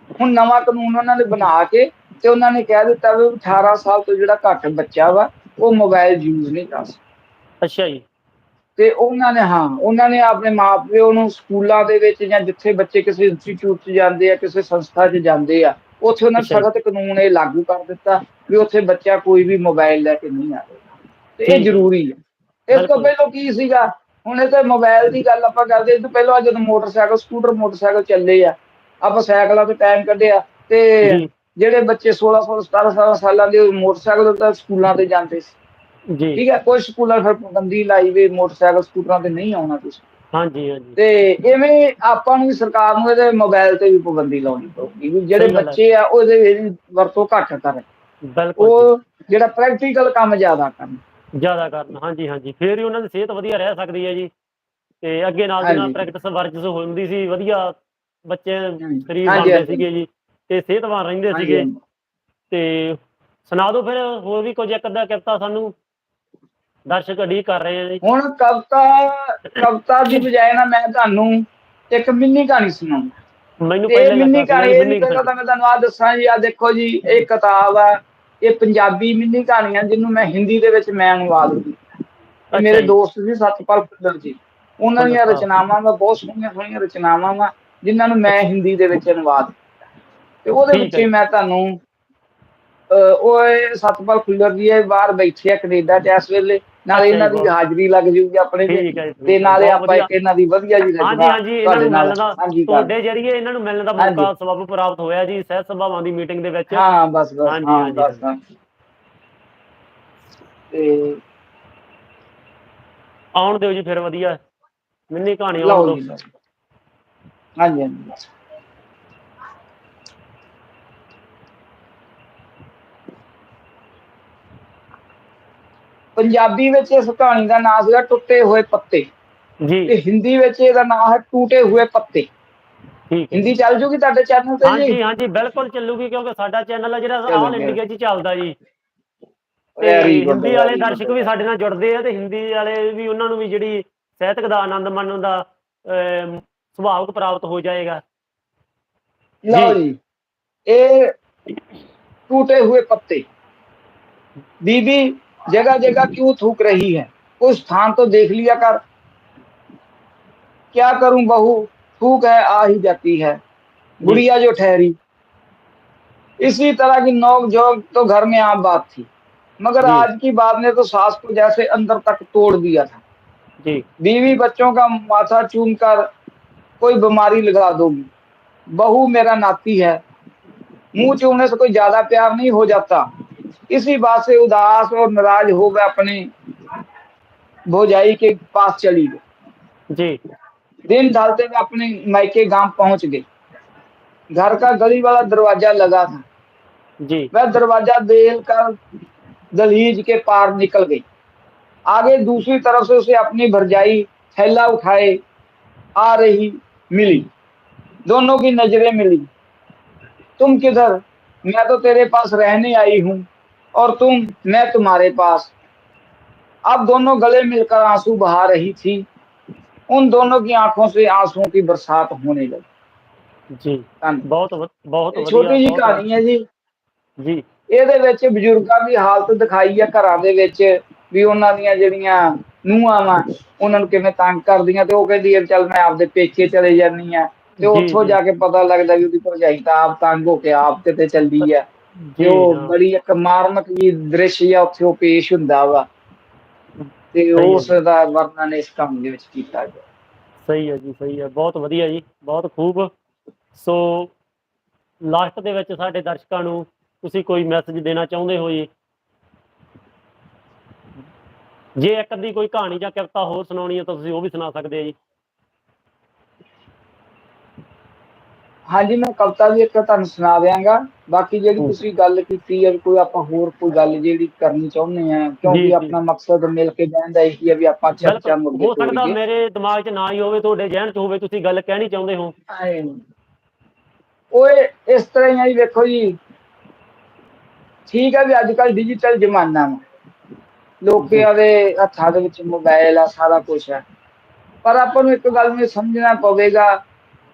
ਹੁਣ ਨਵਾਂ ਕਾਨੂੰਨ ਉਹਨਾਂ ਨੇ ਬਣਾ ਕੇ ਤੇ ਉਹਨਾਂ ਨੇ ਕਹਿ ਦਿੱਤਾ ਵੀ 18 ਸਾਲ ਤੋਂ ਜਿਹੜਾ ਘੱਟ ਬੱਚਾ ਵਾ ਉਹ ਮੋਬਾਈਲ ਯੂਜ਼ ਨਹੀਂ ਕਰ ਸਕਦਾ। ਅੱਛਾ ਜੀ। ਤੇ ਉਹਨਾਂ ਨੇ ਹਾਂ ਉਹਨਾਂ ਨੇ ਆਪਣੇ ਮਾਪਿਓ ਨੂੰ ਸਕੂਲਾਂ ਦੇ ਵਿੱਚ ਜਾਂ ਜਿੱਥੇ ਬੱਚੇ ਕਿਸੇ ਇੰਸਟੀਚਿਊਟ 'ਚ ਜਾਂਦੇ ਆ ਕਿਸੇ ਸੰਸਥਾ 'ਚ ਜਾਂਦੇ ਆ ਉੱਥੇ ਉਹਨਾਂ ਜੀ। ਸਖਤ ਕਾਨੂੰਨ ਇਹ ਲਾਗੂ ਕਰ ਦਿੱਤਾ ਵੀ ਉੱਥੇ ਬੱਚਾ ਕੋਈ ਵੀ ਮੋਬਾਈਲ ਲੈ ਕੇ ਨਹੀਂ ਆਵੇਗਾ ਤੇ ਇਹ। ਜ਼ਰੂਰੀ ਹੈ ਇਸ ਤੋਂ। ਪਹਿਲਾਂ ਕੀ ਸੀਗਾ? ਹੁਣ ਇਹ ਤੇ ਮੋਬਾਈਲ ਦੀ ਗੱਲ ਆਪਾਂ ਕਰਦੇ ਇਸ ਤੋਂ ਪਹਿਲਾਂ ਜਦੋਂ ਮੋਟਰਸਾਈਕਲ ਸਕੂਟਰ ਮੋਟਰਸਾਈਕਲ ਚੱਲੇ ਆ ਆਪਾਂ ਸਾਈਕਲਾਂ ਤੇ ਟਾਈਮ ਕੱਢਿਆ ਤੇ ਜਿਹੜੇ ਬੱਚੇ 16 16 17 17 ਸਾਲਾਂ ਦੇ ਮੋਟਰਸਾਈਕਲ ਤੇ ਸਕੂਲਾਂ ਤੇ ਜਾਂਦੇ ਸੀ। ਜੀ। ਠੀਕ ਹੈ ਕੁਝ ਸਕੂਲਾਂ ਫਿਰ ਪਾਬੰਦੀ ਲਾਈ ਵੀ ਮੋਟਰਸਾਈਕਲ ਸਕੂਟਰਾਂ ਤੇ ਨਹੀਂ ਆਉਣਾ ਤੁਸੀਂ। ਹਾਂਜੀ ਹਾਂਜੀ। ਤੇ ਇਵੇਂ ਆਪਾਂ ਨੂੰ ਸਰਕਾਰ ਨੂੰ ਇਹਦੇ ਮੋਬਾਈਲ ਤੇ ਵੀ ਪਾਬੰਦੀ ਲਾਉਣੀ ਪਊਗੀ ਵੀ ਜਿਹੜੇ। ਬੱਚੇ ਆ ਉਹਦੇ ਇਹਦੀ ਵਰਤੋਂ ਘੱਟ ਕਰਨ। ਬਿਲਕੁਲ ਉਹ ਜਿਹੜਾ ਪ੍ਰੈਕਟੀਕਲ ਕੰਮ ਜ਼ਿਆਦਾ ਕਰਨ। ਜ਼ਿਆਦਾ ਕਰਨਾ ਹਾਂਜੀ ਹਾਂਜੀ। ਫੇਰ ਹੀ ਉਹਨਾਂ ਦੀ ਸਿਹਤ ਵਧੀਆ ਰਹਿ ਸਕਦੀ ਹੈ ਜੀ। ਤੇ ਅੱਗੇ ਨਾਲ ਦੀ ਨਾਲ। ਪ੍ਰੈਕਟਿਸ ਵਰਜਿਸ਼ ਹੁੰਦੀ ਸੀ ਵਧੀਆ ਬੱਚੇ ਸਰੀਰ ਬਣਦੇ। ਸੀਗੇ ਜੀ ਤੇ ਸਿਹਤਵਾਨ ਰਹਿੰਦੇ ਸੀਗੇ। ਤੇ ਸੁਣਾ ਦਿਓ ਫਿਰ ਹੋਰ ਵੀ ਕੁਝ ਇੱਕ ਅੱਧਾ ਕਿਰਤਾ ਸਾਨੂੰ। ਦਰਸ਼ਕ ਅਡੀ ਕਰ ਰਹੇ ਆ ਜੀ ਹੁਣ ਕਵਿਤਾ ਕਵਿਤਾ ਦੀ ਬਜਾਏ ਨਾ ਮੈਂ ਤੁਹਾਨੂੰ ਇੱਕ ਮਿੰਨੀ ਕਹਾਣੀ ਸੁਣਾਉਂਗਾ ਮੈਨੂੰ ਤੇ ਪਹਿਲਾਂ ਮਿੰਨੀ ਕਹਾਣੀ ਇਹ ਪਹਿਲਾਂ ਤਾਂ ਮੈਂ ਤੁਹਾਨੂੰ ਆ ਦੱਸਾਂ ਜੀ ਆ ਦੇਖੋ ਜੀ ਇਹ ਕਿਤਾਬ ਆ ਇਹ ਪੰਜਾਬੀ ਮਿੰਨੀ ਕਹਾਣੀਆਂ ਜਿਹਨੂੰ ਮੈਂ ਹਿੰਦੀ ਦੇ ਵਿੱਚ ਮੈਂ ਅਨੁਵਾਦ ਕੀਤਾ ਮੇਰੇ। ਦੋਸਤ ਸੀ ਸਤਪਾਲ ਫੁੱਲਰ ਜੀ ਉਹਨਾਂ ਦੀਆਂ। ਰਚਨਾਵਾਂ ਵਾ ਬਹੁਤ ਸੋਹਣੀਆਂ ਸੋਹਣੀਆਂ ਰਚਨਾਵਾਂ ਵਾ ਜਿਨ੍ਹਾਂ ਨੂੰ ਮੈਂ ਹਿੰਦੀ ਦੇ ਵਿੱਚ ਅਨੁਵਾਦ ਕੀਤਾ ਤੇ ਉਹਦੇ ਵਿੱਚ। ਮੈਂ ਤੁਹਾਨੂੰ ਉਹ ਸਤਪਾਲ ਫੁੱਲਰ ਜੀ ਇਹ ਬਾਹਰ ਬੈਠੇ ਆ ਕੈਨੇਡਾ ਚ ਇਸ ਵੇਲੇ ਨਾਲੇ ਇਹਨਾਂ ਦੀ ਹਾਜ਼ਰੀ ਲੱਗ ਜੂਗੀ ਆਪਣੇ ਜੀ, ਤੇ ਨਾਲੇ ਆਪਾਂ। ਇੱਕ ਇਹਨਾਂ ਦੀ ਵਧੀਆ ਜੀ ਹਾਂਜੀ ਰਚਨਾ ਹਾਂਜੀ ਇਹਨਾਂ ਨੂੰ ਮਿਲਣ ਦਾ ਤੁਹਾਡੇ ਜਰੀਏ ਇਹਨਾਂ ਨੂੰ ਮਿਲਣ ਦਾ ਮੌਕਾ। ਸਬਬ ਪ੍ਰਾਪਤ ਹੋਇਆ ਜੀ ਸਹਿਤ ਸਭਾਵਾਂ ਦੀ ਮੀਟਿੰਗ ਦੇ ਵਿੱਚ ਹਾਂ ਬਸ ਬਸ ਹਾਂਜੀ, ਹਾਂ ਹਾਂਜੀ। ਤੇ ਆਉਣ ਦਿਓ ਜੀ ਫਿਰ ਵਧੀਆ ਮਿੰਨੀ ਕਹਾਣੀ ਆਉਣ ਦਿਓ। ਹਾਂਜੀ ਹਾਂਜੀ ਪੰਜਾਬੀ ਵਿੱਚ ਇਸ ਕਹਾਣੀ ਦਾ ਨਾਮ ਸੀਗਾ ਟੁੱਟੇ ਹੋਏ ਪੱਤੇ। ਜੀ। ਤੇ ਹਿੰਦੀ ਵਿੱਚ ਇਹਦਾ ਨਾਮ ਹੈ ਟੁੱਟੇ ਹੋਏ ਪੱਤੇ। ਹਿੰਦੀ ਚੱਲ ਜੂਗੀ ਤੁਹਾਡੇ ਚੈਨਲ ਤੇ ਜੀ? ਹਾਂਜੀ ਹਾਂਜੀ ਬਿਲਕੁਲ ਚੱਲੂਗੀ ਕਿਉਂਕਿ ਸਾਡਾ ਚੈਨਲ ਹੈ ਜਿਹੜਾ ਆਲ ਇੰਡੀਆ 'ਚ ਚੱਲਦਾ ਜੀ। ਹਿੰਦੀ ਵਾਲੇ ਦਰਸ਼ਕ ਵੀ ਸਾਡੇ ਨਾਲ ਜੁੜਦੇ ਆ ਤੇ ਹਿੰਦੀ ਵਾਲੇ ਵੀ ਉਹਨਾਂ ਨੂੰ ਵੀ ਜਿਹੜੀ ਸਾਹਿਤਕ ਦਾ ਆਨੰਦ ਮਾਣਨ ਦਾ ਸੁਭਾਵਕ ਪ੍ਰਾਪਤ ਹੋ ਜਾਏਗਾ। ਲਓ ਜੀ ਇਹ ਟੁੱਟੇ ਹੋਏ ਪੱਤੇ। ਬੀਬੀ जगह जगह क्यों थूक रही है? कुछ स्थान तो देख लिया कर। क्या करूँ बहू? थूक है आ ही जाती है। गुड़िया जो ठहरी। इसी तरह की नोक झोंक तो घर में आम बात थी। मगर आज की बात ने तो सास को जैसे अंदर तक तोड़ दिया था। बीवी बच्चों का माथा चूम कर कोई बीमारी लगा दोगी बहू मेरा नाती है। मुँह चूमने से कोई ज़्यादा प्यार नहीं हो जाता। इसी बात से उदास और नाराज़ हो गए अपने भोजाई के पास चली गई ਜੀ दिन ढलते हुए अपने मायके गाँव पहुँच गए। घर का गली वाला दरवाज़ा लगा था। जी। वह दरवाज़ा देर कर दलीज के पार निकल गई। आगे दूसरी तरफ़ से उसे अपनी भरजाई थैला उठाए आ रही मिली। दोनों की नज़रें मिली। तुम किधर? मैं तो तेरे पास रहने आई हूँ। और तुम मैं तुम्हारे पास अब दोनों गले मिलकर आंसू बहा रही थी उन दोनों की आंखों से आंसुओं की बरसात होने लगी ਜੀ ਧੰਨ- ਬਹੁਤ ਵ- ਬਹੁਤ ਇਹ ਵਧੀਆ ਛੋਟੀ ਜੀ ਬਹੁਤ ਕਹਾਣੀ ਹੈ ਜੀ ਜੀ ਇਹਦੇ ਵਿੱਚ ਬਜ਼ੁਰਗਾਂ ਦੀ ਹਾਲਤ ਦਿਖਾਈ ਹੈ ਘਰਾਂ ਦੇ ਵਿੱਚ ਵੀ ਉਹਨਾਂ ਦੀਆਂ ਜਿਹੜੀਆਂ ਨੂੰਹਾਂ ਵਾ ਉਹਨਾਂ ਨੂੰ ਕਿਵੇਂ ਤੰਗ ਕਰਦੀਆਂ ਤੇ ਉਹ ਕਹਿੰਦੀ ਹੈ ਚੱਲ ਮੈਂ ਆਪਦੇ ਪੇਕੇ ਚਲੇ ਜਾਨੀ ਆ ਤੇ ਜੀ, ਉੱਥੋਂ ਜੀ। ਜਾ ਕੇ ਪਤਾ ਲੱਗਦਾ ਵੀ ਉਹਦੀ ਭਰਜਾਈ ਤਾਂ ਆਪ ਤੰਗ ਹੋ ਕੇ ਆਪ ਕਿਤੇ ਚੱਲਦੀ ਆ ਤੇ ਜੀ। ਬੜੀ ਇੱਕ ਮਾਰਮਕ ਜੀ ਦ੍ਰਿਸ਼ ਆ ਉੱਥੇ ਉਹ ਪੇਸ਼ ਹੁੰਦਾ ਵਾ। ਤੇ ਉਸ ਦਾ ਵਰਣਨ ਇਸ ਕੰਮ ਦੇ ਵਿੱਚ ਕੀਤਾ ਗਿਆ। ਸਹੀ ਹੈ ਜੀ ਸਹੀ ਹੈ। ਬਹੁਤ ਵਧੀਆ ਜੀ ਬਹੁਤ ਖੂਬ। ਸੋ ਲਾਸਟ ਦੇ ਵਿੱਚ ਸਾਡੇ ਦਰਸ਼ਕਾਂ ਨੂੰ ਤੁਸੀਂ ਕੋਈ ਮੈਸੇਜ ਦੇਣਾ ਚਾਹੁੰਦੇ ਹੋ ਜੀ? ਜੇ ਇੱਕ ਅੱਧੀ ਕੋਈ ਕਹਾਣੀ ਜਾਂ ਕਵਿਤਾ ਹੋਰ ਸੁਣਾਉਣੀ ਹੈ ਤਾਂ ਤੁਸੀਂ ਉਹ ਵੀ ਸੁਣਾ ਸਕਦੇ ਹੋ ਜੀ। ਹਾਂਜੀ ਮੈਂ ਕਵਿਤਾ ਵੀ ਇੱਕ ਤੁਹਾਨੂੰ ਸੁਣਾ ਦਿਆਂਗਾ। ਬਾਕੀ ਜਿਹੜੀ। ਤੁਸੀਂ ਗੱਲ ਕੀਤੀ ਹੈ ਕੋਈ ਆਪਾਂ ਹੋਰ ਕੋਈ ਗੱਲ ਜਿਹੜੀ ਕਰਨੀ ਚਾਹੁੰਦੇ ਆ ਕਿਉਂਕਿ। ਆਪਣਾ ਮਕਸਦ ਮਿਲ ਕੇ ਬਹਿਣ ਦਾ ਇਹੀ ਹੈ ਵੀ ਆਪਾਂ ਚਰਚਾ ਮੁੱਦੇ ਹੋ ਸਕਦਾ ਮੇਰੇ ਦਿਮਾਗ 'ਚ ਨਾ ਹੀ ਹੋਵੇ ਤੁਹਾਡੇ ਜ਼ਿਹਨ 'ਚ ਹੋਵੇ ਤੁਸੀਂ ਗੱਲ ਕਹਿਣੀ ਚਾਹੁੰਦੇ ਹੋ। ਓਏ ਇਸ ਤਰ੍ਹਾਂ ਹੀ ਆ ਜੀ ਵੇਖੋ ਜੀ। ਠੀਕ ਹੈ ਵੀ ਅੱਜ ਕੱਲ ਡਿਜੀਟਲ ਜ਼ਮਾਨਾ ਵਾ। ਲੋਕਾਂ ਦੇ ਹੱਥਾਂ ਦੇ ਵਿੱਚ ਮੋਬਾਈਲ ਆ ਸਾਰਾ ਕੁਝ ਹੈ ਪਰ ਆਪਾਂ ਨੂੰ ਇੱਕ ਗੱਲ ਨੂੰ ਸਮਝਣਾ ਪਵੇਗਾ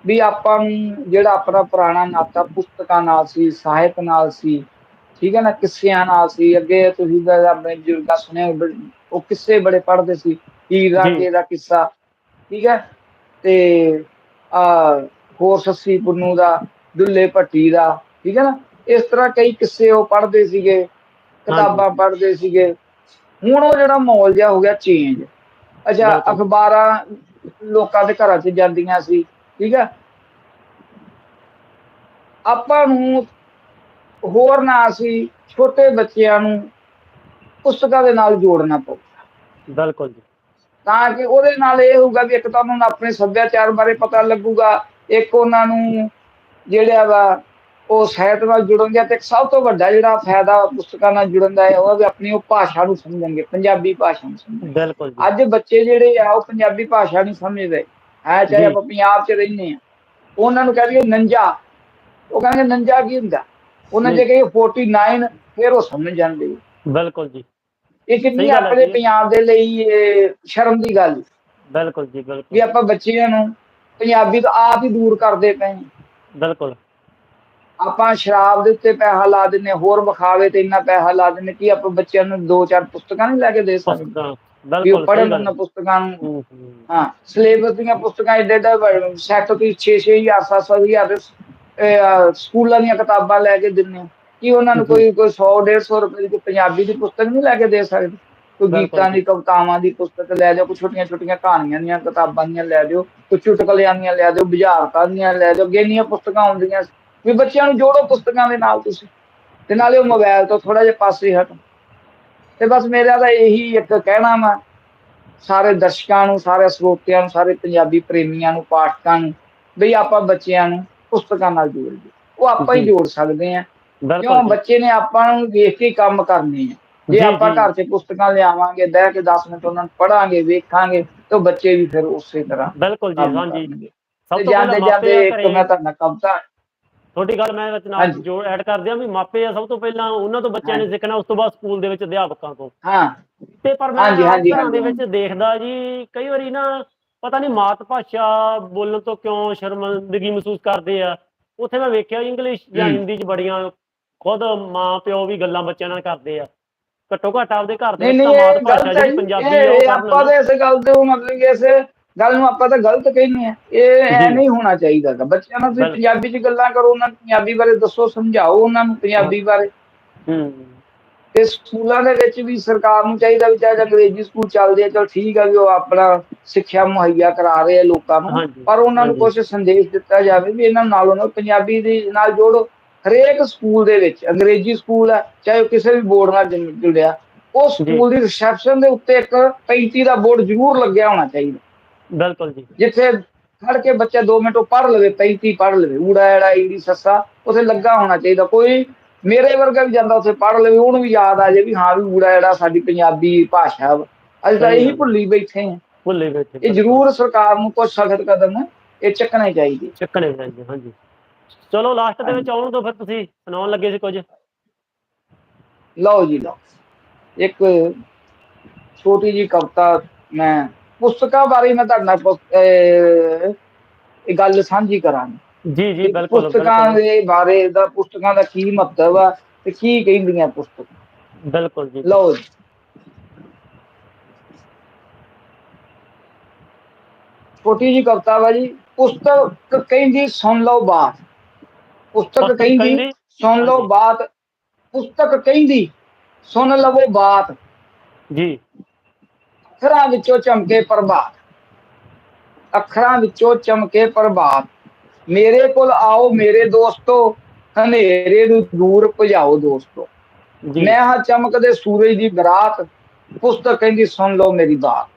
ਵੀ ਆਪਾਂ ਨੂੰ ਜਿਹੜਾ ਆਪਣਾ ਪੁਰਾਣਾ ਨਾਤਾ ਪੁਸਤਕਾਂ ਨਾਲ ਸੀ ਸਾਹਿਤ ਨਾਲ ਸੀ ਠੀਕ ਹੈ ਨਾ ਕਿੱਸਿਆਂ ਨਾਲ ਸੀ ਅੱਗੇ ਤੁਸੀਂ ਤਾਂ ਆਪਣੇ ਬਜ਼ੁਰਗਾਂ ਸੁਣਿਆ ਉਹ ਕਿੱਸੇ ਬੜੇ ਪੜ੍ਹਦੇ ਸੀ ਹੀਰ ਰਾਂਝੇ ਦਾ ਕਿੱਸਾ ਠੀਕ ਹੈ ਤੇ ਆ ਹੋਰ ਸੱਸੀ ਪੁੰਨੂ ਦਾ ਦੁੱਲੇ ਭੱਟੀ ਦਾ ਠੀਕ ਹੈ ਨਾ ਇਸ ਤਰ੍ਹਾਂ ਕਈ ਕਿੱਸੇ ਉਹ ਪੜ੍ਹਦੇ ਸੀਗੇ ਕਿਤਾਬਾਂ ਪੜ੍ਹਦੇ ਸੀਗੇ ਹੁਣ ਉਹ ਜਿਹੜਾ ਮਾਹੌਲ ਜਿਹਾ ਹੋ ਗਿਆ ਚੇਂਜ ਅੱਛਾ। ਅਖਬਾਰਾਂ ਲੋਕਾਂ ਦੇ ਘਰਾਂ 'ਚ ਜਾਂਦੀਆਂ ਸੀ ਠੀਕ ਹੈ? ਆਪਾਂ ਨੂੰ ਹੋਰ ਨਾ ਅਸੀਂ ਛੋਟੇ ਬੱਚਿਆਂ ਨੂੰ ਪੁਸਤਕਾਂ ਦੇ ਨਾਲ ਜੋੜਨਾ ਪਊ। ਬਿਲਕੁਲ ਜੀ। ਤਾਂ ਕਿ ਉਹਦੇ ਨਾਲ ਇਹ ਹੋਊਗਾ ਵੀ ਇੱਕ ਤਾਂ ਉਹਨਾਂ ਨੂੰ ਆਪਣੇ ਸੱਭਿਆਚਾਰ ਬਾਰੇ ਪਤਾ ਲੱਗੂਗਾ ਇੱਕ ਉਹਨਾਂ ਨੂੰ ਜਿਹੜਾ ਵਾ ਉਹ ਸਾਹਿਤ ਨਾਲ ਜੁੜਨਗੇ ਤੇ ਸਭ ਤੋਂ ਵੱਡਾ ਜਿਹੜਾ ਫਾਇਦਾ ਪੁਸਤਕਾਂ ਨਾਲ ਜੁੜਨ ਦਾ ਹੈ ਉਹ ਹੈ ਵੀ ਆਪਣੀ ਉਹ ਭਾਸ਼ਾ ਨੂੰ ਸਮਝਣਗੇ ਪੰਜਾਬੀ ਭਾਸ਼ਾ ਨੂੰ ਸਮਝਣਗੇ। ਬਿਲਕੁਲ ਜੀ। ਅੱਜ ਬੱਚੇ ਜਿਹੜੇ ਆ ਉਹ ਪੰਜਾਬੀ ਭਾਸ਼ਾ ਨਹੀਂ ਸਮਝਦੇ। ਹੈ ਚਾਹੇ। ਆਪਾਂ ਪੰਜਾਬ 'ਚ ਰਹਿੰਦੇ ਆ ਉਹਨਾਂ ਨੂੰ ਕਹਿੰਦੇ ਨੰਜਾ। ਉਹ ਕਹਿੰਦੇ ਨੰਜਾ ਕੀ ਹੁੰਦਾ? ਉਹਨਾਂ ਜੀ। ਕਹੇ 49 ਫਿਰ ਉਹ ਸਮਝ ਜਾਂਦੇ। ਬਿਲਕੁਲ ਜੀ। ਇਹ ਕਿੰਨੀ ਆਪਣੇ। ਪੰਜਾਬ ਦੇ ਲਈ ਸ਼ਰਮ ਦੀ ਗੱਲ। ਬਿਲਕੁਲ ਜੀ ਵੀ ਬਿਲਕੁਲ ਆਪਾਂ ਬੱਚਿਆਂ ਨੂੰ ਪੰਜਾਬੀ ਤੋਂ ਆਪ ਹੀ ਦੂਰ ਕਰਦੇ ਪਏ। ਬਿਲਕੁਲ। ਆਪਾਂ ਸ਼ਰਾਬ ਦੇ ਉੱਤੇ ਪੈਸਾ ਲਾ ਦਿੰਨੇ ਹੋਰ ਵਿਖਾਵੇ ਤੇ ਇੰਨਾ ਪੈਸਾ ਲਾ ਦਿੰਨੇ ਕਿ ਆਪਾਂ ਬੱਚਿਆਂ ਨੂੰ ਦੋ ਚਾਰ ਪੁਸਤਕਾਂ ਨਹੀਂ ਲੈ ਕੇ ਦੇ ਸਕਦੇ। ਵੀ ਉਹ ਬਿਲਕੁਲ ਪੜ੍ਹਨ ਉਹਨਾਂ ਪੁਸਤਕਾਂ ਨੂੰ ਹੂੰ, ਸਿਲੇਬਸ ਦੀਆਂ ਪੁਸਤਕਾਂ ਏਡੇ ਏਡੇ ਸੈੱਟ ਤੁਸੀਂ 6 ਹਜ਼ਾਰ 7 ਹਜ਼ਾਰ ਦੇ ਸਕੂਲਾਂ ਦੀਆਂ ਕਿਤਾਬਾਂ ਲੈ ਕੇ ਦਿੰਨੇ। ਕੀ ਉਹਨਾਂ ਨੂੰ। ਕੋਈ ਕੋਈ 100 150 ਰੁਪਏ ਦੀ ਪੰਜਾਬੀ ਦੀ ਪੁਸਤਕ ਨਹੀਂ ਲੈ ਕੇ ਦੇ ਸਕਦੇ ਕੋਈ ਗੀਤਾਂ। ਦੀ ਕਵਿਤਾਵਾਂ ਦੀ ਪੁਸਤਕ ਲੈ ਜਾਓ ਕੋਈ ਛੋਟੀਆਂ ਛੋਟੀਆਂ ਕਹਾਣੀਆਂ ਦੀਆਂ ਕਿਤਾਬਾਂ ਦੀਆਂ ਲੈ ਦਿਓ ਕੋਈ ਚੁਟਕਲਿਆਂ ਦੀਆਂ ਲੈ ਦਿਓ ਬੁਝਾਰਤਾਂ ਦੀਆਂ ਲੈ ਦਿਓ ਅੱਗੇ ਇੰਨੀਆਂ ਪੁਸਤਕਾਂ ਆਉਂਦੀਆਂ। ਵੀ ਬੱਚਿਆਂ ਨੂੰ ਜੋੜੋ ਪੁਸਤਕਾਂ ਦੇ ਨਾਲ ਤੁਸੀਂ ਤੇ ਨਾਲੇ ਉਹ ਮੋਬਾਈਲ ਤੋਂ ਥੋੜਾ ਜਿਹਾ ਪਾਸੇ ਹਟ ਤੇ ਬਸ ਮੇਰਾ ਤਾਂ ਇਹੀ ਇੱਕ ਕਹਿਣਾ ਵਾ ਸਾਰੇ ਦਰਸ਼ਕਾਂ ਨੂੰ ਸਾਰੇ ਸਰੋਤਿਆਂ ਨੂੰ ਸਾਰੇ ਪੰਜਾਬੀ ਪ੍ਰੇਮੀਆਂ ਨੂੰ ਪਾਠਕਾਂ ਨੂੰ ਵੀ ਆਪਾਂ ਬੱਚਿਆਂ ਨੂੰ ਪੁਸਤਕਾਂ ਨਾਲ ਜੋੜੀਏ ਉਹ ਆਪਾਂ ਹੀ। ਜੋੜ ਸਕਦੇ ਆ ਕਿਉਂ। ਬੱਚੇ ਨੇ ਆਪਾਂ ਨੂੰ ਵੇਖ ਕੇ ਕੰਮ ਕਰਨੇ ਆ ਜੇ ਆਪਾਂ। ਘਰ 'ਚ ਪੁਸਤਕਾਂ ਲਿਆਵਾਂਗੇ ਬਹਿ ਕੇ 10 ਮਿੰਟ ਉਹਨਾਂ ਨੂੰ ਪੜਾਂਗੇ ਵੇਖਾਂਗੇ ਤਾਂ ਬੱਚੇ ਵੀ ਫਿਰ ਉਸੇ ਤਰ੍ਹਾਂ ਬਿਲਕੁਲ ਜੀ ਹਾਂਜੀ। ਸਭ ਤੇ ਪਹਿਲਾਂ ਮਾਪੇ ਇੱਕ ਮੈਂ ਤੁਹਾਨੂੰ ਕਵਿਤਾ ਤੁਹਾਡੀ ਗੱਲ ਮੈਂ ਵਿੱਚ ਨਾਲ ਹਾਂਜੀ। ਜੋ ਐਡ ਕਰ ਦਿਆਂ ਵੀ ਮਾਪੇ ਆ ਸਭ ਤੋਂ ਪਹਿਲਾਂ ਉਹਨਾਂ ਤੋਂ ਬੱਚਿਆਂ ਨੇ। ਸਿੱਖਣਾ ਉਸ ਤੋਂ ਬਾਅਦ ਸਕੂਲ ਦੇ ਵਿੱਚ ਅਧਿਆਪਕਾਂ ਤੋਂ ਹਾਂ ਤੇ ਪਰ ਮੈਂ ਹਾਂਜੀ, ਹਾਂਜੀ, ਘਰਾਂ ਦੇ ਹਾਂਜੀ, ਵਿੱਚ ਦੇਖਦਾ ਜੀ ਕਈ ਵਾਰੀ ਨਾ ਪਤਾ ਨਹੀਂ ਮਾਤ ਭਾਸ਼ਾ ਬੋਲਣ ਤੋਂ ਕਿਉਂ ਸ਼ਰਮਿੰਦਗੀ ਮਹਿਸੂਸ ਕਰਦੇ ਆ ਉੱਥੇ ਮੈਂ ਵੇਖਿਆ ਇੰਗਲਿਸ਼ ਜਾਂ ਹੂੰ। ਹਿੰਦੀ 'ਚ ਬੜੀਆਂ ਖੁਦ ਮਾਂ ਪਿਓ ਵੀ ਗੱਲਾਂ ਬੱਚਿਆਂ ਨਾਲ ਕਰਦੇ ਆ ਘੱਟੋ ਘੱਟ ਆਪਦੇ ਘਰ ਦੇ ਨਹੀਂ ਵਿੱਚ ਨਹੀਂ ਤਾਂ ਇਹ ਮਾਤ ਭਾਸ਼ਾ ਹੈ ਜਿਹੜੀ। ਪੰਜਾਬੀ ਇਹ- ਆ ਉਹ ਇਹ ਆਪਾਂ ਤਾਂ ਇਸ ਗੱਲ ਤੇ ਉਹ ਮਤਲਬ ਕਿ ਇਸ ਗੱਲ ਨੂੰ ਆਪਾਂ ਤਾਂ ਗਲਤ ਕਹਿੰਦੇ ਆ ਇਹ ਐ। ਨਹੀਂ ਹੋਣਾ ਚਾਹੀਦਾ। ਬੱਚਿਆਂ ਨਾਲ ਤੁਸੀਂ। ਪੰਜਾਬੀ 'ਚ ਗੱਲਾਂ ਕਰੋ ਉਹਨਾਂ ਨੂੰ ਪੰਜਾਬੀ ਬਾਰੇ ਦੱਸੋ ਸਮਝਾਓ ਉਹਨਾਂ ਨੂੰ ਪੰਜਾਬੀ ਬਾਰੇ। ਹੂੰ। ਤੇ ਸਕੂਲਾਂ ਦੇ ਵਿੱਚ ਵੀ ਸਰਕਾਰ ਨੂੰ ਚਾਹੀਦਾ ਵੀ ਚਾਹੇ ਅੰਗਰੇਜ਼ੀ ਸਕੂਲ ਚੱਲਦੇ ਆ ਚਲ ਠੀਕ ਆ ਵੀ ਉਹ ਆਪਣਾ ਸਿੱਖਿਆ ਮੁਹੱਈਆ ਕਰਾ ਰਹੇ ਆ ਲੋਕਾਂ ਨੂੰ। ਪਰ ਉਹਨਾਂ ਨੂੰ। ਕੁਝ ਸੰਦੇਸ਼ ਦਿੱਤਾ ਜਾਵੇ ਵੀ ਇਹਨਾਂ ਨਾਲੋਂ ਨਾਲ ਪੰਜਾਬੀ ਦੇ ਨਾਲ ਜੋੜੋ। ਹਰੇਕ ਸਕੂਲ ਦੇ ਵਿੱਚ ਅੰਗਰੇਜ਼ੀ ਸਕੂਲ ਆ ਚਾਹੇ ਉਹ ਕਿਸੇ ਵੀ ਬੋਰਡ ਨਾਲ ਜੁੜਿਆ ਉਹ ਸਕੂਲ ਦੀ ਰਿਸੈਪਸ਼ਨ ਦੇ ਉੱਤੇ ਇੱਕ 35 ਦਾ ਬੋਰਡ ਜ਼ਰੂਰ ਲੱਗਿਆ ਹੋਣਾ ਚਾਹੀਦਾ। ਬਿਲਕੁਲ ਜੀ। ਜਿੱਥੇ ਖੜ ਕੇ ਬੱਚਾ 2 ਮਿੰਟ ਉਹ ਪੜ੍ਹ ਲਵੇ 35 ਪੜ੍ਹ ਲਵੇ ਊੜਾ ਐੜਾ ਈੜੀ ਸੱਸਾ ਉਥੇ ਲੱਗਾ ਹੋਣਾ ਚਾਹੀਦਾ। ਕੋਈ ਮੇਰੇ ਵਰਗਾ ਵੀ ਜਾਂਦਾ ਉੱਥੇ ਪੜ੍ਹ ਲਵੇ ਉਹਨੂੰ ਵੀ ਯਾਦ ਆ ਜੇ ਵੀ ਹਾਂ ਵੀ ਊੜਾ ਜਿਹੜਾ ਸਾਡੀ ਪੰਜਾਬੀ ਭਾਸ਼ਾ ਅਸੀਂ ਤਾਂ ਇਹੀ। ਭੁੱਲੀ ਬੈਠੇ ਹਾਂ। ਭੁੱਲੇ ਬੈਠੇ। ਇਹ ਜ਼ਰੂਰ ਸਰਕਾਰ ਨੂੰ ਕੁਝ ਸਖਤ ਕਦਮ ਇਹ ਚੱਕਣੇ ਚਾਹੀਦੇ। ਚੱਕਣੇ ਪੈਂਦੇ ਹਾਂਜੀ। ਚਲੋ ਲਾਸਟ ਦੇ ਵਿੱਚ ਆਉਣ ਤੋਂ ਫਿਰ ਤੁਸੀਂ ਸੁਣਾਉਣ ਲੱਗੇ ਸੀ ਕੁਝ? ਲਓ ਜੀ ਲਓ। ਇੱਕ ਛੋਟੀ ਜੀ ਕਵਿਤਾ ਮੈਂ ਪੁਸਤਕਾਂ ਬਾਰੇ ਮੈਂ ਤੁਹਾਡੇ ਨਾਲ ਇਹ ਗੱਲ ਸਾਂਝੀ ਕਰਾਂਗਾ। ਜੀ ਜੀ ਬਿਲਕੁਲ ਪੁਸਤਕਾਂ ਦੇ ਬਾਰੇ ਦਾ ਪੁਸਤਕਾਂ ਦਾ ਕੀ ਮਹੱਤਵ ਆ ਤੇ ਕੀ ਕਹਿੰਦੀਆਂ ਪੁਸਤਕਾਂ? ਬਿਲਕੁਲ ਜੀ। ਲਓ ਜੀ। ਛੋਟੀ ਜੀ ਕਵਿਤਾ ਵਾ ਜੀ। ਪੁਸਤਕ ਕਹਿੰਦੀ ਸੁਣ ਲਓ ਬਾਤ। ਪੁਸਤਕ ਕਹਿੰਦੀ ਸੁਣ ਲਓ। ਬਾਤ। ਪੁਸਤਕ ਕਹਿੰਦੀ ਸੁਣ ਲਵੋ ਬਾਤ। ਜੀ। ਅੱਖਰਾਂ ਵਿੱਚੋਂ ਚਮਕੇ ਪ੍ਰਭਾਤ। ਅੱਖਰਾਂ ਵਿੱਚੋਂ ਚਮਕੇ ਪ੍ਰਭਾਤ। ਮੇਰੇ ਕੋਲ ਆਓ ਮੇਰੇ ਦੋਸਤੋ ਹਨੇਰੇ ਨੂੰ ਦੂਰ ਭਜਾਓ ਦੋਸਤੋ। ਮੈਂ ਹਾਂ ਚਮਕਦੇ ਸੂਰਜ ਦੀ ਬਰਾਤ ਪੁਸਤਕ ਕਹਿੰਦੀ ਸੁਣ ਲਓ ਮੇਰੀ ਬਾਤ।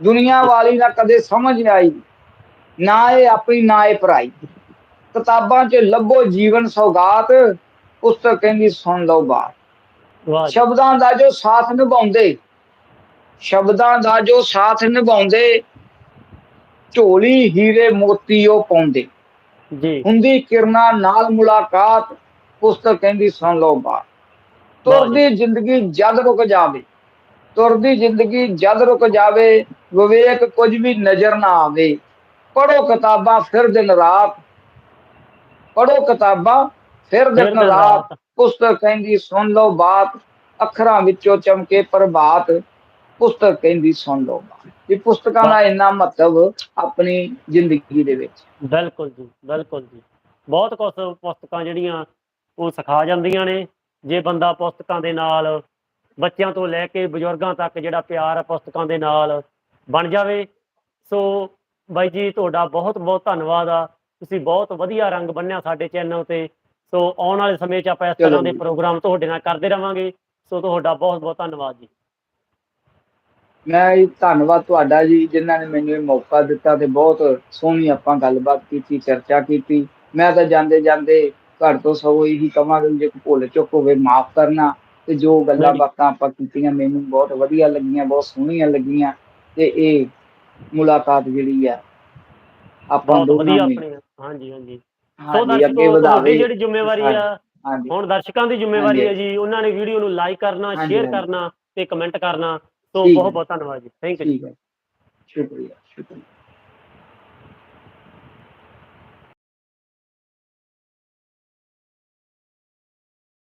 ਦੁਨੀਆ ਵਾਲੀ ਨਾ ਕਦੇ ਸਮਝ ਆਈ ਨਾ ਇਹ ਆਪਣੀ ਨਾ ਇਹ ਪਰਾਈ ਕਿਤਾਬਾਂ 'ਚ ਲੱਭੋ ਜੀਵਨ ਸੌਗਾਤ ਪੁਸਤਕ ਕਹਿੰਦੀ ਸੁਣ ਲਓ ਬਾਤ। ਸ਼ਬਦਾਂ ਦਾ ਜੋ ਸਾਥ ਨਿਭਾਉਂਦੇ ਸ਼ਬਦਾਂ ਦਾ ਜੋ ਸਾਥ ਨਿਭਾਉਂਦੇ ਢੋਲੀ ਹੀਰੇ ਮੋਤੀ ਉਹ ਪਾਉਂਦੇ। ਜੀ। ਹੁੰਦੀ ਕਿਰਨਾਂ ਨਾਲ ਮੁਲਾਕਾਤ ਪੁਸਤਕ ਕਹਿੰਦੀ ਸੁਣ ਲਓ ਬਾਤ। ਤੁਰਦੀ ਜ਼ਿੰਦਗੀ ਜਦ ਰੁਕ ਜਾਵੇ ਤੁਰਦੀ ਜ਼ਿੰਦਗੀ ਜਦ ਰੁਕ ਜਾਵੇ ਵਿਵੇਕ ਕੁਝ ਵੀ ਨਜ਼ਰ ਨਾ ਆਵੇ। ਪੜੋ ਕਿਤਾਬਾਂ ਫਿਰ ਦਿਨ ਰਾਤ। ਪੜੋ ਕਿਤਾਬਾਂ ਫਿਰ ਦਿਨ ਰਾਤ। ਪੁਸਤਕ ਕਹਿੰਦੀ ਸੁਣ ਲਓ ਬਾਤ। ਅੱਖਰਾਂ ਵਿੱਚੋਂ ਚਮਕੇ ਪ੍ਰਭਾਤ। ਪੁਸਤਕ ਕਹਿੰਦੀ ਸੁਣ ਲਓ ਇਹ ਪੁਸਤਕਾਂ ਦਾ ਇੰਨਾ ਮਹੱਤਵ ਆਪਣੀ ਜ਼ਿੰਦਗੀ ਦੇ ਵਿੱਚ। ਬਿਲਕੁਲ ਜੀ ਬਿਲਕੁਲ ਜੀ। ਬਹੁਤ ਕੁਝ ਪੁਸਤਕਾਂ ਜਿਹੜੀਆਂ ਉਹ ਸਿਖਾ ਜਾਂਦੀਆਂ ਨੇ। ਜੇ ਬੰਦਾ ਪੁਸਤਕਾਂ ਦੇ ਨਾਲ ਬੱਚਿਆਂ ਤੋਂ ਲੈ ਕੇ ਬਜ਼ੁਰਗਾਂ ਤੱਕ ਜਿਹੜਾ ਪਿਆਰ ਹੈ ਪੁਸਤਕਾਂ ਦੇ ਨਾਲ ਬਣ ਜਾਵੇ ਸੋ ਬਾਈ ਜੀ ਤੁਹਾਡਾ ਬਹੁਤ ਬਹੁਤ ਧੰਨਵਾਦ ਆ। ਤੁਸੀਂ ਬਹੁਤ ਵਧੀਆ ਰੰਗ ਬੰਨਿਆ ਸਾਡੇ ਚੈਨਲ ਤੇ ਸੋ ਆਉਣ ਵਾਲੇ ਸਮੇਂ 'ਚ ਆਪਾਂ ਇਸ ਤਰ੍ਹਾਂ ਦੇ। ਪ੍ਰੋਗਰਾਮ ਤੁਹਾਡੇ ਨਾਲ ਕਰਦੇ ਰਵਾਂਗੇ। ਸੋ ਤੁਹਾਡਾ ਬਹੁਤ ਬਹੁਤ ਧੰਨਵਾਦ ਜੀ। ਮੈਂ ਜੀ ਧੰਨਵਾਦ ਤੁਹਾਡਾ ਜੀ ਜਿਨ੍ਹਾਂ ਨੇ ਮੈਨੂੰ ਇਹ ਮੌਕਾ ਦਿੱਤਾ ਤੇ ਬਹੁਤ ਸੋਹਣੀ ਆਪਾਂ ਗੱਲਬਾਤ ਕੀਤੀ ਚਰਚਾ ਕੀਤੀ ਮੈਂ ਤਾਂ ਜਾਂਦੇ ਜਾਂਦੇ ਘਰ ਤੋਂ ਸਗੋਂ ਇਹੀ ਕਵਾਂਗਾ ਵੀ ਜੇ ਕੋਈ ਭੁੱਲ ਚੁੱਕ ਹੋਵੇ ਮਾਫ ਕਰਨਾ ਤੇ ਜੋ ਗੱਲਾਂ। ਬਾਤਾਂ ਆਪਾਂ ਕੀਤੀਆਂ ਮੈਨੂੰ ਬਹੁਤ ਵਧੀਆ ਲੱਗੀਆਂ ਬਹੁਤ ਸੋਹਣੀਆਂ ਲੱਗੀਆਂ ਤੇ ਇਹ ਮੁਲਾਕਾਤ ਜਿਹੜੀ ਆ ਆਪਾਂ ਵਧੀਆ ਆਪਣੇ ਹਾਂਜੀ ਹਾਂਜੀ ਸੋ ਦਰਸ਼ਕੋ ਵਧਾਵੇ ਜਿਹੜੀ ਜ਼ਿੰਮੇਵਾਰੀ ਆ ਹੁਣ ਦਰਸ਼ਕਾਂ ਦੀ ਜ਼ਿੰਮੇਵਾਰੀ ਹੈ। ਜੀ ਉਹਨਾਂ ਨੇ ਵੀਡੀਓ ਨੂੰ ਲਾਈਕ ਕਰਨਾ ਸ਼ੇਅਰ। ਕਰਨਾ ਤੇ ਕਮੈਂਟ ਕਰਨਾ ਹੈ। ਬਹੁਤ ਬਹੁਤ ਧੰਨਵਾਦ ਜੀ। ਥੈਂਕ ਯੂ ਠੀਕ ਹੈ। ਸ਼ੁਕਰੀਆ ਸ਼ੁਕਰੀਆ।